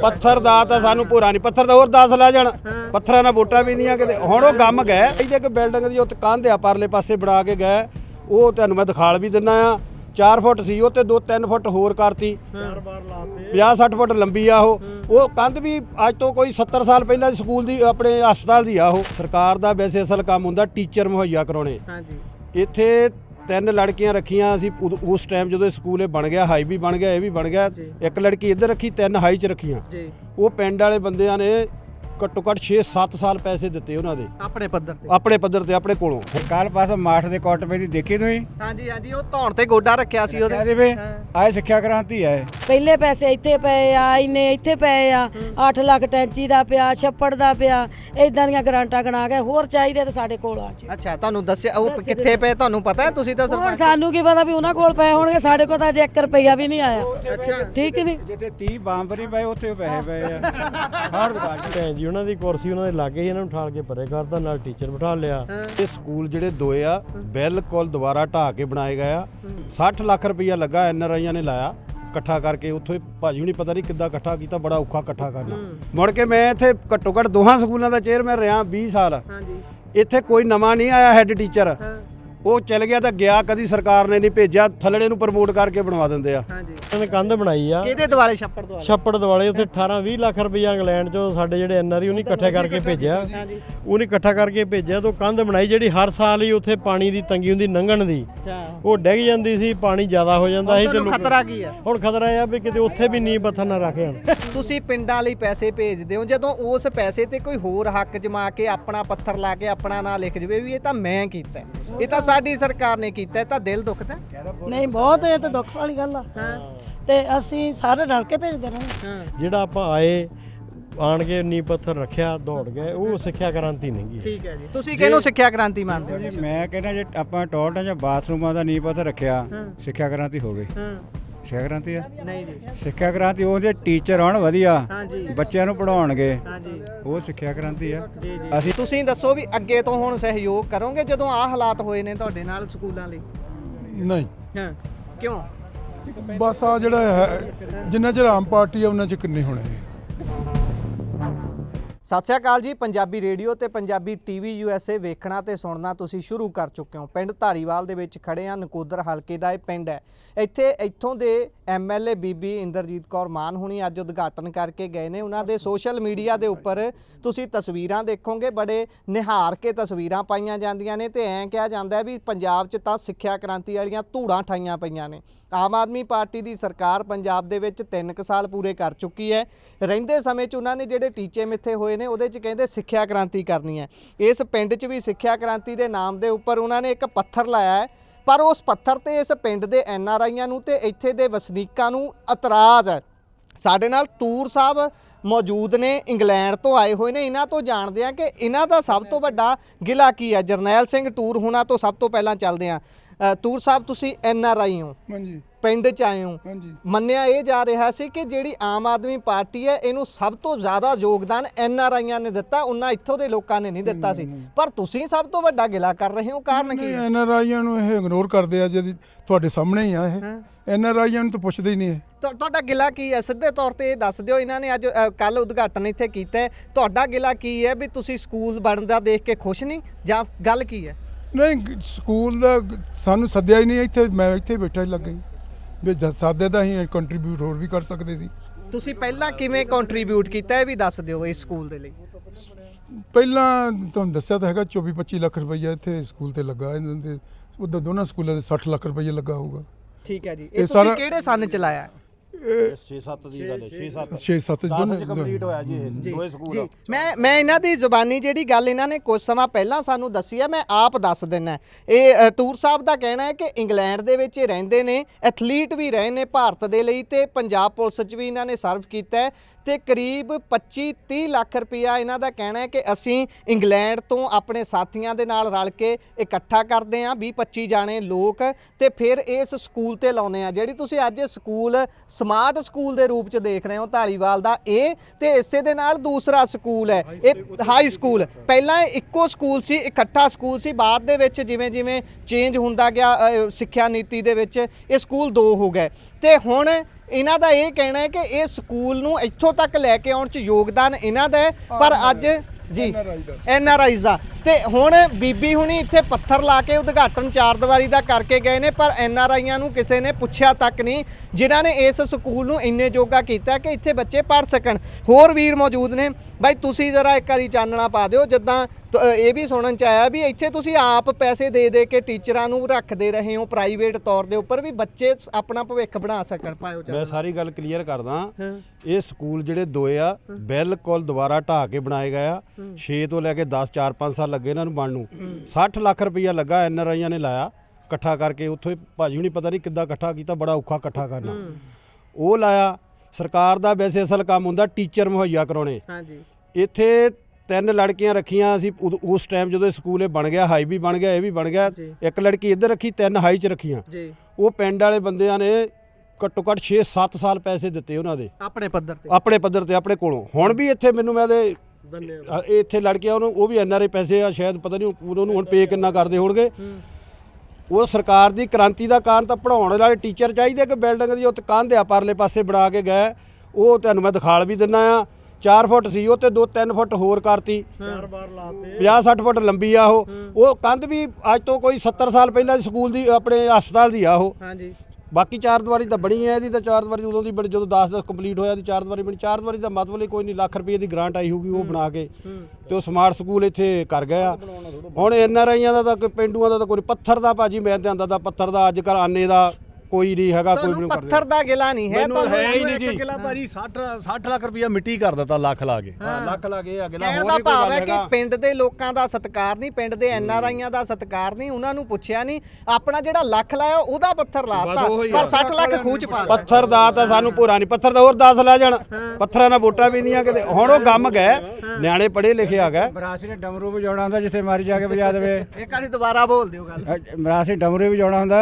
ਪੱਥਰ ਦਾ ਤਾਂ ਸਾਨੂੰ ਪੂਰਾ ਨਹੀਂ ਪੱਥਰ ਦਾ ਹੋਰ 10 ਲੈ ਜਾਣ। ਪੱਥਰਾਂ ਨਾਲ ਵੋਟਾਂ ਵੀ ਨਹੀਂ ਕਿਤੇ। ਹੁਣ ਉਹ ਗੰਮ ਗਏ। ਇਹਦੇ ਇੱਕ ਬਿਲਡਿੰਗ ਦੀ ਉੱਤੇ ਕੰਧ ਆ ਪਰਲੇ ਪਾਸੇ ਬਣਾ ਕੇ ਗਏ। ਉਹ ਤੁਹਾਨੂੰ ਮੈਂ ਦਿਖਾਲ ਵੀ ਦਿੰਨਾ ਆ। 4 ਫੁੱਟ ਸੀ ਉਹ ਤੇ 2-3 ਫੁੱਟ ਹੋਰ ਕਰਤੀ। 50-60 ਫੁੱਟ ਲੰਬੀ ਆ ਉਹ। ਉਹ ਕੰਧ ਵੀ ਅੱਜ ਤੋਂ ਕੋਈ 70 ਸਾਲ ਪਹਿਲਾਂ ਦੀ ਸਕੂਲ ਦੀ ਆਪਣੇ ਹਸਪਤਾਲ ਦੀ ਆ ਉਹ। ਸਰਕਾਰ ਦਾ ਵੈਸੇ ਅਸਲ ਕੰਮ ਹੁੰਦਾ ਟੀਚਰ ਮੁਹੱਈਆ ਕਰਾਉਣੇ। ਹਾਂਜੀ। ਇੱਥੇ ਤਿੰਨ ਲੜਕੀਆਂ ਰੱਖੀਆਂ ਅਸੀਂ ਉਦ- ਉਸ ਟਾਈਮ ਜਦੋਂ ਇਹ ਸਕੂਲ ਇਹ ਬਣ ਗਿਆ ਹਾਈ ਵੀ ਬਣ ਗਿਆ ਇਹ ਵੀ ਬਣ ਗਿਆ। ਜੀ। ਇੱਕ ਲੜਕੀ ਇੱਧਰ ਰੱਖੀ ਤਿੰਨ ਹਾਈ 'ਚ ਰੱਖੀਆਂ। ਜੀ। ਉਹ ਪਿੰਡ ਵਾਲੇ ਬੰਦਿਆਂ ਨੇ ਘੱਟੋ ਘੱਟ 6-7 ਸਾਲ ਪੈਸੇ ਦਿੱਤੇ ਉਹਨਾਂ ਦੇ। ਆਪਣੇ ਪੱਧਰ ਤੇ। ਆਪਣੇ ਪੱਧਰ ਤੇ ਆਪਣੇ ਕੋਲੋਂ। ਕੱਲ ਪਾਸ ਮਾਠ ਦੇ ਕੋਟਵੇ ਦੀ ਦੇਖੀ ਤੁਸੀਂ? ਹਾਂਜੀ ਹਾਂਜੀ ਉਹ ਧੌਣ ਤੇ ਗੋਡਾ ਰੱਖਿਆ ਸੀ ਉਹਦੇ ਉਹਦੇ। ਵੇ ਹਾਂ। ਆਏ ਸਿੱਖਿਆ ਕ੍ਰਾਂਤੀ ਹੈ। ਪਹਿਲੇ ਪੈਸੇ ਇੱਥੇ ਪਏ ਆ ਇੰਨੇ ਇੱਥੇ ਪਏ ਆ। 8 ਲੱਖ ਟੈਂਚੀ ਦਾ ਪਿਆ ਛੱਪੜ ਦਾ ਪਿਆ ਇਦਾਂ ਦੀਆਂ ਗਰਾਂਟਾਂ ਗਣਾ ਕੇ ਹੋਰ ਚਾਹੀਦੇ ਤਾਂ ਸਾਡੇ ਕੋਲ ਆ ਜੀ। ਅੱਛਾ ਤੁਹਾਨੂੰ ਦੱਸਿਆ ਉਹ ਕਿੱਥੇ ਪਏ ਤੁਹਾਨੂੰ ਪਤਾ ਹੈ ਤੁਸੀਂ ਤਾਂ ਸਰਪੰਚ? ਸਾਨੂੰ ਕੀ ਪਤਾ ਵੀ ਉਹਨਾਂ ਕੋਲ ਪਏ ਹੋਣਗੇ ਸਾਡੇ ਕੋਲ ਤਾਂ ਅਜੇ 1 ਰੁਪਈਆ ਵੀ ਨਹੀਂ ਆਇਆ। ਅੱਛਾ। ਠੀਕ ਨਹੀਂ? ਜਿੱਥੇ 30 ਬੰਬ ਨਹੀਂ ਪਏ ਉੱਥੇ ਪੈਸੇ ਪਏ ਆ। ਹਰ ਦੁਕਾਨ 'ਚ। ਭੈਣ ਜੀ ਉਹਨਾਂ ਦੀ ਕੁਰਸੀ ਉਹਨਾਂ ਦੇ ਲਾਗੇ ਹੀ ਇਹਨਾਂ ਨੂੰ ਠਾਲ ਕੇ ਪਰੇ ਕਰਤਾ ਨਾਲ ਟੀਚਰ ਬਿਠਾ ਲਿਆ। ਇਹ ਸਕੂਲ ਜਿਹੜੇ ਦੋਏ ਆ ਬਿਲਕੁਲ ਦੁਬਾਰਾ ਢਾਹ ਕੇ ਬਣਾਏ ਗਏ ਆ। 60 ਲੱਖ ਰੁਪਈਆ ਲੱਗਾ ਐਨ ਆਰ ਆਈਆਂ ਨੇ ਲਾਇਆ। ਇਕੱਠਾ ਕਰਕੇ ਉੱਥੋਂ ਭਾਜੀ ਹੁਣੀ ਪਤਾ ਨਹੀਂ ਕਿੱਦਾਂ ਇਕੱਠਾ ਕੀਤਾ ਬੜਾ ਔਖਾ ਇਕੱਠਾ ਕਰਨਾ। ਮੁੜ ਕੇ ਮੈਂ ਇੱਥੇ ਘੱਟੋ ਘੱਟ ਦੋਹਾਂ ਸਕੂਲਾਂ ਦਾ ਚੇਅਰਮੈਨ ਰਿਹਾ 20 ਸਾਲ। ਹਾਂਜੀ। ਇੱਥੇ ਕੋਈ ਨਵਾਂ ਨਹੀਂ ਆਇਆ ਹੈੱਡ ਟੀਚਰ ਉਹ ਚਲ ਗਿਆ ਤਾਂ ਗਿਆ ਕਦੀ ਸਰਕਾਰ ਨੇ ਨਹੀਂ ਭੇਜਿਆ ਥੱਲੜੇ ਨੂੰ ਪ੍ਰਮੋਟ ਕਰਕੇ ਬਣਵਾ ਦਿੰਦੇ ਆ। ਹਾਂਜੀ। ਉਹਨਾਂ ਨੇ ਕੰਧ ਬਣਾਈ ਆ। ਕਿਹਦੇ ਦਿਵਾਲੇ ਛੱਪੜ ਦਿਵਾਲੇ ਛੱਪੜ ਦਿਵਾਲੇ ਉੱਥੇ 18 20 ਲੱਖ ਰੁਪਈਆ ਇੰਗਲੈਂਡ ਚੋਂ ਸਾਡੇ ਜਿਹੜੇ ਐਨਆਰਈ ਉਹਨੇ ਇਕੱਠੇ ਕਰਕੇ ਭੇਜਿਆ। ਹਾਂਜੀ। ਉਹਨੇ ਇਕੱਠਾ ਕਰਕੇ ਭੇਜਿਆ ਤੋਂ ਕੰਧ ਬਣਾਈ ਜਿਹੜੀ ਹਰ ਸਾਲ ਹੀ ਉੱਥੇ ਪਾਣੀ ਦੀ ਤੰਗੀ ਹੁੰਦੀ ਲੰਘਣ ਦੀ। ਉਹ ਡਿੱਗ ਜਾਂਦੀ ਸੀ ਪਾਣੀ ਜ਼ਿਆਦਾ ਹੋ ਜਾਂਦਾ ਸੀ ਤੇ ਤੁਹਾਨੂੰ ਲੋਕ ਖਤਰਾ ਕੀ ਹੈ ਹੁਣ ਖਤਰਾ ਇਹ ਆ ਵੀ ਕਿਤੇ ਉੱਥੇ ਵੀ ਨੀਂਹ ਪੱਥਰ ਨਾ ਰੱਖਿਆ ਤੁਸੀਂ ਪਿੰਡਾਂ ਲਈ ਪੈਸੇ ਭੇਜਦੇ ਹੋ ਜਦੋਂ ਉਸ ਪੈਸੇ ਤੇ ਕੋਈ ਹੋਰ ਹੱਕ ਜਮਾ ਕੇ ਆਪਣਾ ਪੱਥਰ ਲਾ ਕੇ ਆਪਣਾ ਨਾਂ ਲਿਖ ਜਵੇ ਵੀ ਇਹ ਤਾਂ ਮੈਂ ਕੀਤਾ। ਇਹ ਤਾਂ ਸਾਡੀ ਸਰਕਾਰ ਨੇ ਕੀਤਾ ਤਾਂ ਦਿਲ ਦੁਖਦਾ? ਨਹੀਂ ਬਹੁਤ ਇਹ ਤਾਂ ਦੁੱਖ ਵਾਲੀ ਗੱਲ ਆ। ਤੇ ਅਸੀਂ ਸਾਰੇ ਰਲ ਕੇ ਭੇਜਦੇ ਰਹੇ। ਜਿਹੜਾ ਆਪਾਂ ਆਏ ਆਣ ਕੇ ਨੀਂਹ ਪੱਥਰ ਰੱਖਿਆ ਦੌੜ ਗਏ ਉਹ ਸਿੱਖਿਆ ਕ੍ਰਾਂਤੀ ਨਹੀਂ ਗੀ ਠੀਕ ਹੈ ਜੀ। ਤੁਸੀਂ ਕਿਹਨੂੰ ਸਿੱਖਿਆ ਕ੍ਰਾਂਤੀ ਮੰਨਦੇ ਹੋ? ਜੀ ਮੈਂ ਕਹਿੰਦਾ ਜੇ ਆਪਾਂ ਟੋਇਲਟਾਂ ਜਾਂ ਬਾਥਰੂਮਾਂ ਦਾ ਨੀਂਹ ਪੱਥਰ ਰੱਖਿਆ ਸਿੱਖਿਆ ਕ੍ਰਾਂਤੀ ਹੋ ਗਈ। ਹਾਂ। ਸਿੱਖਿਆ ਕ੍ਰਾਂਤੀ ਆ? ਨਹੀਂ ਜੀ। ਸਿੱਖਿਆ ਕ੍ਰਾਂਤੀ ਉਹਦੇ ਟੀਚਰ ਆਉਣ ਵਧੀਆ ਹਾਂਜੀ। ਬੱਚਿਆਂ ਨੂੰ ਪੜਾਉਣਗੇ ਹਾਂਜੀ। ਉਹ ਸਿੱਖਿਆ ਕ੍ਰਾਂਤੀ ਆ। ਅਸੀਂ ਤੁਸੀਂ ਦੱਸੋ ਵੀ ਅੱਗੇ ਤੋਂ ਹੁਣ ਸਹਿਯੋਗ ਕਰੋਗੇ ਜਦੋਂ ਆਹ ਹਾਲਾਤ ਹੋਏ ਨੇ ਤੁਹਾਡੇ ਨਾਲ ਸਕੂਲਾਂ ਲਈ? ਨਹੀਂ। ਹਾਂ ਕਿਉਂ? ਬਸ ਆ ਜਿਹੜਾ ਹੈ ਜਿੰਨਾ ਚਿਰ ਆਮ ਪਾਰਟੀ ਆ ਉਹਨਾਂ ਚ ਕਿੰਨੇ ਹੋਣੇ? ਸਤਿ ਸ਼੍ਰੀ ਅਕਾਲ ਜੀ, ਪੰਜਾਬੀ ਰੇਡੀਓ ਤੇ ਪੰਜਾਬੀ ਟੀਵੀ ਯੂਐਸਏ ਵੇਖਣਾ ਤੇ ਸੁਣਨਾ ਤੁਸੀਂ ਸ਼ੁਰੂ ਕਰ ਚੁੱਕੇ ਹੋ। ਪਿੰਡ ਧਾਰੀਵਾਲ ਦੇ ਵਿੱਚ ਖੜੇ ਆ ਨਕੋਦਰ ਹਲਕੇ ਦਾ ਇਹ ਪਿੰਡ ਹੈ। ਇੱਥੇ ਇੱਥੋਂ ਦੇ ਐਮਐਲਏ ਬੀਬੀ ਇੰਦਰਜੀਤ ਕੌਰ ਮਾਨ ਹੁਣੀ ਅੱਜ ਉਦਘਾਟਨ ਕਰਕੇ ਗਏ ਨੇ। ਉਹਨਾਂ ਦੇ ਸੋਸ਼ਲ ਮੀਡੀਆ ਦੇ ਉੱਪਰ ਤੁਸੀਂ ਤਸਵੀਰਾਂ ਦੇਖੋਗੇ, ਬੜੇ ਨਿਹਾਰ ਕੇ ਤਸਵੀਰਾਂ ਪਾਈਆਂ ਜਾਂਦੀਆਂ ਨੇ ਤੇ ਐਂ ਕਿਹਾ ਜਾਂਦਾ ਵੀ ਪੰਜਾਬ 'ਚ ਤਾਂ ਸਿੱਖਿਆ ਕ੍ਰਾਂਤੀ ਵਾਲੀਆਂ ਧੂੜਾਂ ਠਾਈਆਂ ਪਈਆਂ ਨੇ। ਆਮ ਆਦਮੀ ਪਾਰਟੀ ਦੀ ਸਰਕਾਰ ਪੰਜਾਬ ਦੇ ਵਿੱਚ 3 ਕੁ ਸਾਲ ਪੂਰੇ ਕਰ ਚੁੱਕੀ ਹੈ। ਰਹਿੰਦੇ ਸਮੇਂ 'ਚ ਉਹਨਾਂ ਨੇ ਜਿਹੜੇ ਟੀਚੇ ਮਿੱਥੇ ਹੋਏ ਨੇ ਉਹਦੇ 'ਚ ਕਹਿੰਦੇ ਸਿੱਖਿਆ ਕ੍ਰਾਂਤੀ ਕਰਨੀ ਹੈ। ਇਸ ਪਿੰਡ 'ਚ ਵੀ ਸਿੱਖਿਆ ਕ੍ਰਾਂਤੀ ਦੇ ਨਾਮ ਦੇ ਉੱਪਰ ਉਹਨਾਂ ਨੇ ਇੱਕ ਪੱਥਰ ਲਾਇਆ ਹੈ। ਪਰ ਉਸ ਪੱਥਰ ਤੇ ਇਸ ਪਿੰਡ ਦੇ ਐਨ ਆਰ ਆਈਆਂ ਨੂੰ ਤੇ ਇੱਥੇ ਦੇ ਵਸਨੀਕਾਂ ਨੂੰ ਇਤਰਾਜ਼ ਹੈ। ਸਾਡੇ ਨਾਲ ਤੂਰ ਸਾਹਿਬ ਮੌਜੂਦ ਨੇ, ਇੰਗਲੈਂਡ ਤੋਂ ਆਏ ਹੋਏ ਨੇ। ਇਹਨਾਂ ਤੋਂ ਜਾਣਦੇ ਆ ਕਿ ਇਹਨਾਂ ਦਾ ਸਭ ਤੋਂ ਵੱਡਾ ਗਿਲਾ ਕੀ ਹੈ? ਜਰਨੈਲ ਸਿੰਘ ਟੂਰ ਹੋਣਾ ਤੋਂ ਸਭ ਤੋਂ ਪਹਿਲਾਂ ਚੱਲਦੇ ਆ ਤੂਰ ਸਾਹਿਬ, ਤੁਸੀਂ ਐਨ ਆਰ ਆਈ ਹੋ। ਹਾਂਜੀ। ਪਿੰਡ ਚ ਆਏ ਹੋ। ਹਾਂਜੀ। ਮੰਨਿਆ ਇਹ ਜਾ ਰਿਹਾ ਸੀ ਕਿ ਜਿਹੜੀ ਆਮ ਆਦਮੀ ਪਾਰਟੀ ਹੈ ਇਹਨੂੰ ਸਭ ਤੋਂ ਜ਼ਿਆਦਾ ਯੋਗਦਾਨ ਐਨ ਆਰ ਆਈਆਂ ਨੇ ਦਿੱਤਾ ਉਹਨਾਂ ਇੱਥੋਂ ਦੇ ਲੋਕਾਂ ਨੇ ਨਹੀਂ ਦਿੱਤਾ ਸੀ। ਪਰ ਤੁਸੀਂ ਸਭ ਤੋਂ ਵੱਡਾ ਗਿਲਾ ਕਰ ਰਹੇ ਹੋ ਕਾਰਨ ਕੀ ਹੈ? ਐਨ ਆਰ ਆਈਆਂ ਨੂੰ ਇਹ ਇਗਨੋਰ ਕਰਦੇ ਆ ਜਦ ਤੁਹਾਡੇ ਸਾਹਮਣੇ ਹੀ ਆ ਇਹ। ਐਨ ਆਰ ਆਈਆਂ ਨੂੰ ਤਾਂ ਪੁੱਛਦੇ ਹੀ ਨਹੀਂ ਇਹ। ਤੁਹਾ- ਤੁਹਾਡਾ ਗਿਲਾ ਕੀ ਹੈ? ਸਿੱਧੇ ਤੌਰ ਤੇ ਇਹ ਦੱਸ ਦਿਓ ਇਹਨਾਂ ਨੇ ਅੱਜ ਕੱਲ ਉਦਘਾਟਨ ਇੱਥੇ ਕੀਤਾ ਤੁਹਾਡਾ ਗਿਲਾ ਕੀ ਹੈ ਵੀ ਤੁਸੀਂ ਸਕੂਲ ਬਣਦਾ ਦੇਖ ਕੇ ਖੁਸ਼ ਨਹੀਂ? ਜਾਂ ਗੱਲ ਕੀ ਹੈ? ਨਹੀਂ ਸਕੂਲ ਦਾ ਸਾਨੂੰ ਸੱਦਿਆ ਹੀ ਨਹੀਂ ਇੱਥੇ ਮੈਂ ਇੱਥੇ ਬੈਠਾ ਹੀ ਲੱਗ ਗਈ ਵੀ ਸਾਦੇ ਤਾਂ ਅਸੀਂ ਕੰਟਰੀਬਿਊਟ ਹੋਰ ਵੀ ਕਰ ਸਕਦੇ ਸੀ। ਤੁਸੀਂ ਪਹਿਲਾਂ ਕਿਵੇਂ ਕੰਟਰੀਬਿਊਟ ਕੀਤਾ ਇਹ ਵੀ ਦੱਸ ਦਿਓ ਇਸ ਸਕੂਲ ਦੇ ਲਈ। ਪਹਿਲਾਂ ਤੁਹਾਨੂੰ ਦੱਸਿਆ ਤਾਂ ਹੈਗਾ 24 25 ਲੱਖ ਰੁਪਈਆ ਇੱਥੇ ਸਕੂਲ ਤੇ ਲੱਗਾ ਇਹਨਾਂ ਦੇ ਉਦੋਂ ਦੋਨਾਂ ਸਕੂਲਾਂ ਦੇ 60 ਲੱਖ ਰੁਪਈਆ ਲੱਗਾ ਹੋਊਗਾ। ਠੀਕ ਹੈ ਜੀ। ਇਹ ਤੁਸੀਂ ਕਿਹੜੇ ਸੰਨ ਚਲਾਇਆ? 6-7 ਦੀ ਗੱਲ 6-7 6-7 ਦੋਨੇ ਕੰਪਲੀਟ ਹੋਇਆ ਜੀ ਇਹ ਦੋਏ ਸਕੂਲ ਜੀ ਮੈਂ ਮੈਂ ਇਹਨਾਂ ਦੀ ਜ਼ੁਬਾਨੀ ਜਿਹੜੀ ਗੱਲ ਇਹਨਾਂ ਨੇ ਕੁਝ ਸਮਾਂ ਪਹਿਲਾਂ ਸਾਨੂੰ ਦੱਸੀ ਹੈ ਮੈਂ ਆਪ ਦੱਸ ਦਿੰਨਾ ਇਹ ਅ, ਤੂਰ ਸਾਹਿਬ ਦਾ ਕਹਿਣਾ ਹੈ ਕਿ ਇੰਗਲੈਂਡ ਦੇ ਵਿੱਚ ਇਹ ਰਹਿੰਦੇ ਨੇ ਐਥਲੀਟ ਵੀ ਰਹੇ ਨੇ ਭਾਰਤ ਦੇ ਲਈ ਤੇ ਪੰਜਾਬ ਪੁਲਿਸ 'ਚ ਵੀ ਇਹਨਾਂ ਨੇ ਸਰਵ ਕੀਤਾ ਹੈ। ਤੇ ਕਰੀਬ 25-30 ਲੱਖ ਰੁਪਇਆ ਇਹਨਾਂ ਦਾ ਕਹਿਣਾ ਹੈ ਕਿ ਅਸੀਂ ਇੰਗਲੈਂਡ ਤੋਂ ਆਪਣੇ ਸਾਥੀਆਂ ਦੇ ਨਾਲ ਰਲ ਕੇ ਇਕੱਠਾ ਕਰਦੇ ਹਾਂ 20-25 ਜਾਣੇ ਲੋਕ ਤੇ ਫਿਰ ਇਸ ਸਕੂਲ ਤੇ ਲਾਉਨੇ ਆ ਜਿਹੜੀ ਤੁਸੀਂ ਅੱਜ ਇਹ ਸਕੂਲ ਸਮਾਰਟ ਸਕੂਲ ਦੇ ਰੂਪ ਚ ਦੇਖ ਰਹੇ ਹੋ ਢਾਲੀਵਾਲ ਦਾ ਇਹ ਤੇ ਇਸੇ ਦੇ ਨਾਲ ਦੂਸਰਾ ਸਕੂਲ ਹੈ। ਇਹ ਹਾਈ ਸਕੂਲ ਪਹਿਲਾਂ ਇਹ ਇੱਕੋ ਸਕੂਲ ਸੀ ਇਕੱਠਾ ਸਕੂਲ ਸੀ। ਬਾਅਦ ਦੇ ਵਿੱਚ ਜਿਵੇਂ ਜਿਵੇਂ ਚੇਂਜ ਹੁੰਦਾ ਗਿਆ ਅ, ਸਿੱਖਿਆ ਨੀਤੀ ਦੇ ਵਿੱਚ ਇਹ ਸਕੂਲ ਦੋ ਹੋ ਗਏ। ਤੇ ਹੁਣ ਇਹਨਾਂ ਦਾ ਇਹ ਕਹਿਣਾ ਹੈ ਕਿ ਇਹ ਸਕੂਲ ਨੂੰ ਇੱਥੋਂ ਤੱਕ ਲੈ ਕੇ ਆਉਣ ਚ ਯੋਗਦਾਨ ਇਹਨਾਂ ਦਾ ਹੈ ਪਰ ਅੱਜ ਜੀ ਐਨ ਆਰ ਆਈਜ਼ ਦਾ। ਤੇ ਹੁਣ ਬੀਬੀ ਹੁਣੀ ਇੱਥੇ ਪੱਥਰ ਲਾ ਕੇ ਉਦਘਾਟਨ ਚਾਰ ਦੀਵਾਰੀ ਦਾ ਕਰਕੇ ਗਏ ਨੇ ਪਰ ਐਨ ਆਰ ਆਈਆਂ ਨੂੰ ਕਿਸੇ ਨੇ ਪੁੱਛਿਆ ਤੱਕ ਨਹੀਂ ਜਿਨ੍ਹਾਂ ਨੇ ਇਸ ਸਕੂਲ ਨੂੰ ਇੰਨੇ ਜੋਗਾ ਕੀਤਾ ਕਿ ਇੱਥੇ ਬੱਚੇ ਪੜ ਸਕਣ। ਹੋਰ ਵੀਰ ਮੌਜੂਦ ਨੇ ਬਾਈ ਤੁਸੀਂ ਜ਼ਰਾ ਇੱਕ ਵਾਰੀ ਚਾਨਣਾ ਪਾ ਦਿਓ ਜਿੱਦਾਂ ਇਹ ਵੀ ਸੁਣਨ ਚ ਆਇਆ ਵੀ ਇੱਥੇ ਤੁਸੀਂ ਆਪ ਪੈਸੇ ਦੇ ਦੇ ਕੇ ਟੀਚਰਾਂ ਨੂੰ ਰੱਖਦੇ ਰਹੇ ਹੋ ਪ੍ਰਾਈਵੇਟ ਤੌਰ ਦੇ ਉੱਪਰ ਵੀ ਬੱਚੇ ਆਪਣਾ ਭਵਿੱਖ ਬਣਾ ਸਕਣ ਪਾਇਓ ਮੈਂ ਸਾਰੀ ਗੱਲ ਕਲੀਅਰ ਕਰਦਾ ਇਹ ਸਕੂਲ ਜਿਹੜੇ ਦੋਏ ਆ ਬਿਲਕੁਲ ਦੁਬਾਰਾ ਢਾਹ ਕੇ ਬਣਾਏ ਗਏ ਆ। 6 ਤੋਂ ਲੈ ਕੇ 10 4 5 ਸਾਲ ਲੱਗੇ ਇਹਨਾਂ ਨੂੰ ਬਣਨ ਨੂੰ। 60 ਲੱਖ ਰੁਪਈਆ ਲੱਗਾ ਐਨ ਆਰ ਆਈਆਂ ਨੇ ਲਾਇਆ ਇਕੱਠਾ ਕਰਕੇ। ਉੱਥੋਂ ਭਾਜੀ ਹੁਣੀ ਪਤਾ ਨਹੀਂ ਕਿੱਦਾਂ ਇਕੱਠਾ ਕੀਤਾ ਬੜਾ ਔਖਾ ਇਕੱਠਾ ਕਰਨਾ। ਉਹ ਲਾਇਆ। ਸਰਕਾਰ ਦਾ ਵੈਸੇ ਅਸਲ ਕੰਮ ਹੁੰਦਾ ਟੀਚਰ ਮੁਹੱਈਆ ਕਰਾਉਣੇ। ਹਾਂਜੀ। ਇੱਥੇ ਤਿੰਨ ਲੜਕੀਆਂ ਰੱਖੀਆਂ ਅਸੀਂ ਉਸ ਟਾਈਮ ਜਦੋਂ ਸਕੂਲ ਇਹ ਬਣ ਗਿਆ ਹਾਈ ਵੀ ਬਣ ਗਿਆ ਇਹ ਵੀ ਬਣ ਗਿਆ। ਇੱਕ ਲੜਕੀ ਇੱਧਰ ਰੱਖੀ ਤਿੰਨ ਹਾਈ 'ਚ ਰੱਖੀਆਂ। ਜੀ। ਉਹ ਪਿੰਡ ਵਾਲੇ ਬੰਦਿਆਂ ਨੇ ਘੱਟੋ ਘੱਟ 6-7 ਸਾਲ ਪੈਸੇ ਦਿੱਤੇ ਉਹਨਾਂ ਦੇ। ਆਪਣੇ ਪੱਧਰ ਤੇ। ਆਪਣੇ ਪੱਧਰ ਤੇ ਆਪਣੇ ਕੋਲੋਂ। ਹੁਣ ਵੀ ਇੱਥੇ ਮੈਨੂੰ ਮੈਂ ਦੇ ਅ, ਇੱਥੇ ਲੜਕੀਆਂ ਉਹਨੂੰ ਉਹ ਵੀ ਐਨਆਰਏ ਪੈਸੇ ਆ ਸ਼ਾਇਦ ਪਤਾ ਨਹੀਂ ਉਹਨੂੰ ਹੁਣ ਪੇ ਕਿੰਨਾ ਕਰਦੇ ਹੋਣਗੇ। ਉਹ ਸਰਕਾਰ ਦੀ ਕ੍ਰਾਂਤੀ ਦਾ ਕਾਰਨ ਤਾਂ ਪੜਾਉਣ ਵਾਲੇ ਟੀਚਰ ਚਾਹੀਦੇ ਕਿ ਬਿਲਡਿੰਗ ਦੀ ਉੱਤੇ ਕੰਧ ਆ ਪਰਲੇ ਪਾਸੇ ਬਣਾ ਕੇ ਗਏ। ਉਹ ਤੁਹਾਨੂੰ ਮੈਂ ਦਿਖਾਲ ਵੀ ਦਿੰਨਾ ਆ। 4 ਫੁੱਟ ਸੀ ਉਹ ਤੇ 2-3 ਫੁੱਟ ਹੋਰ ਕਰਤੀ। ਚਾਰ ਵਾਰ ਲਾਤੇ। 50-60 ਫੁੱਟ ਲੰਬੀ ਆ ਉਹ। ਉਹ ਕੰਧ ਵੀ ਅੱਜ ਤੋਂ ਕੋਈ 70 ਸਾਲ ਪਹਿਲਾਂ ਸਕੂਲ ਦੀ ਆਪਣੇ ਹਸਪਤਾਲ ਦੀ ਆ ਉਹ। ਹਾਂਜੀ। ਬਾਕੀ ਚਾਰ ਦੀਵਾਰੀ ਤਾਂ ਬਣੀ ਹੈ, ਇਹਦੀ ਤਾਂ ਚਾਰ ਦੀਵਾਰੀ ਉਦੋਂ ਦੀ ਬਣੀ, ਜਦੋਂ 10 10 ਕੰਪਲੀਟ ਹੋਇਆ ਦੀ ਚਾਰ ਦੀਵਾਰੀ ਬਣੀ। ਚਾਰ ਦੀਵਾਰੀ ਦਾ ਮਤਲਬ ਹੀ ਕੋਈ ਨਹੀਂ, ਲੱਖ ਰੁਪਏ ਦੀ ਗ੍ਰਾਂਟ ਆਈ ਹੋਊਗੀ ਉਹ ਬਣਾ ਕੇ। ਤੇ ਉਹ ਸਮਾਰਟ ਸਕੂਲ ਇੱਥੇ ਕਰ ਗਿਆ। ਹੁਣ ਐਨ ਆਰ ਆਈਆਂ ਦਾ ਤਾਂ ਕੋਈ, ਪਿੰਡੂਆਂ ਦਾ ਤਾਂ ਕੋਈ ਪੱਥਰ ਦਾ ਭਾਜੀ, ਮੈਂ ਤੇ ਦਾ ਪੱਥਰ ਦਾ, ਅੱਜ ਕੱਲ ਆਨੇ ਦਾ ਕੋਈ ਨਹੀਂ ਹੈਗਾ ਕੋਈ ਤੁਹਾਨੂੰ ਵੀ ਕਰਦੇ ਪੱਥਰ ਦਾ। ਗਿਲਾ ਨਹੀਂ ਹੈ ਮੈਨੂੰ ਹੈ ਹੀ ਨਹੀਂ ਜੀ। ਕਿਲਾ ਭਾਜੀ 60 60 ਲੱਖ ਰੁਪਇਆ ਮਿੱਟੀ ਕਰ ਦਿੱਤਾ ਲੱਖ ਲਾ ਕੇ। ਹਾਂ, ਲੱਖ ਲੱਗੇ ਅਗਲਾ ਕਹਿਣ ਹੋਰ ਦਾ ਭਾਵ ਗੱਲ ਹੈ ਕਿ ਪਿੰਡ ਦੇ ਲੋਕਾਂ ਦਾ ਸਤਿਕਾਰ ਨਹੀਂ ਪਿੰਡ ਦੇ ਐਨ ਆਰ ਆਈਆਂ ਦਾ ਸਤਿਕਾਰ ਨਹੀਂ ਉਹਨਾਂ ਨੂੰ ਪੁੱਛਿਆ ਨਹੀਂ। ਆਪਣਾ ਜਿਹੜਾ ਲੱਖ ਲਾਇਆ ਉਹਦਾ ਪੱਥਰ ਲਾਤਾ ਪਰ 60 ਲੱਖ ਖੂਚ ਪਾ ਦਿੱਤਾ। ਪੱਥਰ ਦਾ ਤਾਂ ਸਾਨੂੰ ਪੂਰਾ ਨਹੀਂ ਪੱਥਰ ਦਾ ਹੋਰ 10 ਲੈ ਜਾਣ। ਪੱਥਰਾਂ ਨਾਲ ਵੋਟਾਂ ਵੀ ਦੀਆਂ ਕਿਤੇ। ਹੁਣ ਉਹ ਗੰਮ ਗਏ ਨਿਆਣੇ ਪੜ੍ਹੇ ਲਿਖੇ ਆ ਗਏ। ਮਰਾਸੀ ਨੇ ਡਮਰੂ ਵਜਾਉਣਾ ਹੁੰਦਾ ਜਿੱਥੇ ਮਰਜ਼ੀ ਜਾ ਕੇ ਵਜਾ ਦੇਵੇ। ਇੱਕ ਵਾਰੀ ਦੁਬਾਰਾ ਬੋਲ ਦਿਓ ਗੱਲ। ਮਰਾਸੀ ਡਮਰੂ ਵਜਾਉਣਾ ਹੁੰਦਾ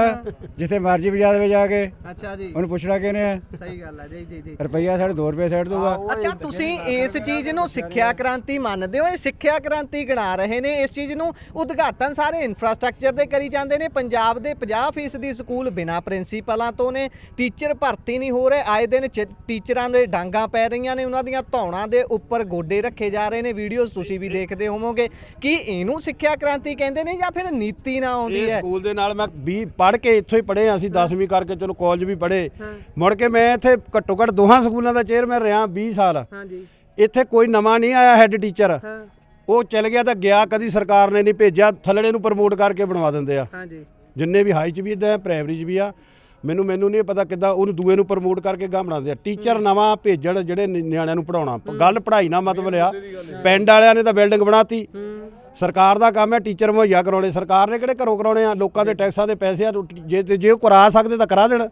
ਜਿੱਥੇ ਮਰਜ਼ੀ ਵਜਾ ਦੇਵੇ ਜਾ ਕੇ। ਅੱਛਾ ਜੀ। ਉਹਨੂੰ ਪੁੱਛਣਾ ਕਿਹਨੇ ਹੈ ਸਹੀ ਗੱਲ ਹੈ ਜੀ ਜੀ ਜੀ। ਰੁਪਈਆ ਸਾਡੇ 2 ਰੁਪਏ ਸਾਈਡ ਦੂਗਾ ਅੱਛਾ ਤੁਸੀਂ ਇਸ ਚੀਜ਼ ਨੂੰ ਸਿੱਖਿਆ ਕ੍ਰਾਂਤੀ ਮੰਨਦੇ ਹੋ? ਇਹ ਸਿੱਖਿਆ ਕ੍ਰਾਂਤੀ ਗਿਣਾ ਰਹੇ ਨੇ। ਇਸ ਚੀਜ਼ ਨੂੰ ਉਦਘਾਟਨ ਸਾਰੇ ਇਨਫਰਾਸਟ੍ਰਕਚਰ ਦੇ ਕਰੀ ਜਾਂਦੇ ਨੇ। ਪੰਜਾਬ ਦੇ 50% ਦੀ ਸਕੂਲ ਬਿਨਾਂ ਪ੍ਰਿੰਸੀਪਲਾਂ ਤੋਂ ਨੇ। ਟੀਚਰ ਭਰਤੀ ਨਹੀਂ ਹੋ ਰਹੇ। ਆਏ ਦਿਨ ਚ- ਟੀਚਰਾਂ ਦੇ ਡਾਂਗਾ ਪੈ ਰਹੀਆਂ ਨੇ। ਉਹਨਾਂ ਦੀਆਂ ਧੌਣਾਂ ਦੇ ਉੱਪਰ ਗੋਡੇ ਰੱਖੇ ਜਾ ਰਹੇ ਨੇ। ਵੀਡੀਓਜ਼ ਤੁਸੀਂ ਵੀ ਦੇਖਦੇ ਹੋਵੋਗੇ। ਕੀ ਇਹਨੂੰ ਸਿੱਖਿਆ ਕ੍ਰਾਂਤੀ ਕਹਿੰਦੇ ਨੇ ਜਾਂ ਫਿਰ ਨੀਤੀ ਨਾ ਆਉਂਦੀ ਇਹ ਹੈ? ਸਕੂਲ ਦੇ ਨਾਲ ਮੈਂ 20 ਪੜ੍ਹ ਕੇ ਇੱਥੋਂ ਹੀ ਪੜ੍ਹੇ ਹਾਂ। ਅਸੀਂ 10ਵੀਂ ਕਰਕੇ ਚਲੋ ਕਾਲਜ ਵੀ ਪੜ੍ਹੇ। ਮੁੜ ਕੇ ਮੈਂ ਇੱਥੇ ਘੱਟੋ ਘੱਟ ਦੋਹਾਂ ਸਕੂਲਾਂ ਦਾ ਚੇਅਰਮੈਨ ਰਿਹਾ 20 ਸਾਲ। ਹਾਂਜੀ। ਇੱਥੇ ਕੋਈ ਨਵਾਂ ਨਹੀਂ ਆਇਆ ਹੈੱਡ ਟੀਚਰ ਉਹ ਚਲ ਗਿਆ ਤਾਂ ਗਿਆ ਕਦੀ ਸਰਕਾਰ ਨੇ ਨਹੀਂ ਭੇਜਿਆ ਥੱਲੜੇ ਨੂੰ ਪ੍ਰਮੋਟ ਕਰਕੇ ਬਣਵਾ ਦਿੰਦੇ ਆ। ਹਾਂਜੀ। ਜਿੰਨੇ ਵੀ ਹਾਈ ਚ ਵੀ ਇਦਾਂ ਪ੍ਰਾਇਮਰੀ ਚ ਵੀ ਆ ਮੈਨੂੰ ਮੈਨੂੰ ਨਹੀਂ ਪਤਾ ਕਿੱਦਾਂ ਉਹਨੂੰ ਦੂਏ ਨੂੰ ਪ੍ਰਮੋਟ ਕਰਕੇ ਗਾਂ ਬਣਾਉਂਦੇ ਆ। ਟੀਚਰ ਨਵਾਂ ਭੇਜਣ ਜਿਹੜੇ ਨਿਆਣਿਆਂ ਨੂੰ ਪੜਾਉਣਾ ਗੱਲ ਪੜ੍ਹਾਈ ਨਾਲ ਮਤਲਬ ਲਿਆ ਪਿੰਡ ਵਾਲਿਆਂ ਨੇ ਤਾਂ ਬਿਲਡਿੰਗ ਬਣਾਤੀ। ਸਰਕਾਰ ਦਾ ਕੰਮ ਹੈ ਟੀਚਰ ਮੁਹੱਈਆ ਕਰਾਉਣੇ। ਸਰਕਾਰ ਨੇ ਕਿਹੜੇ ਘਰੋਂ ਕਰਾਉਣੇ ਆ? ਲੋਕਾਂ ਦੇ ਟੈਕਸਾਂ ਦੇ ਪੈਸੇ ਆ ਜੇ ਜੇ ਉਹ ਕਰਾ ਸਕਦੇ ਤਾਂ ਕਰਾ ਦੇਣ।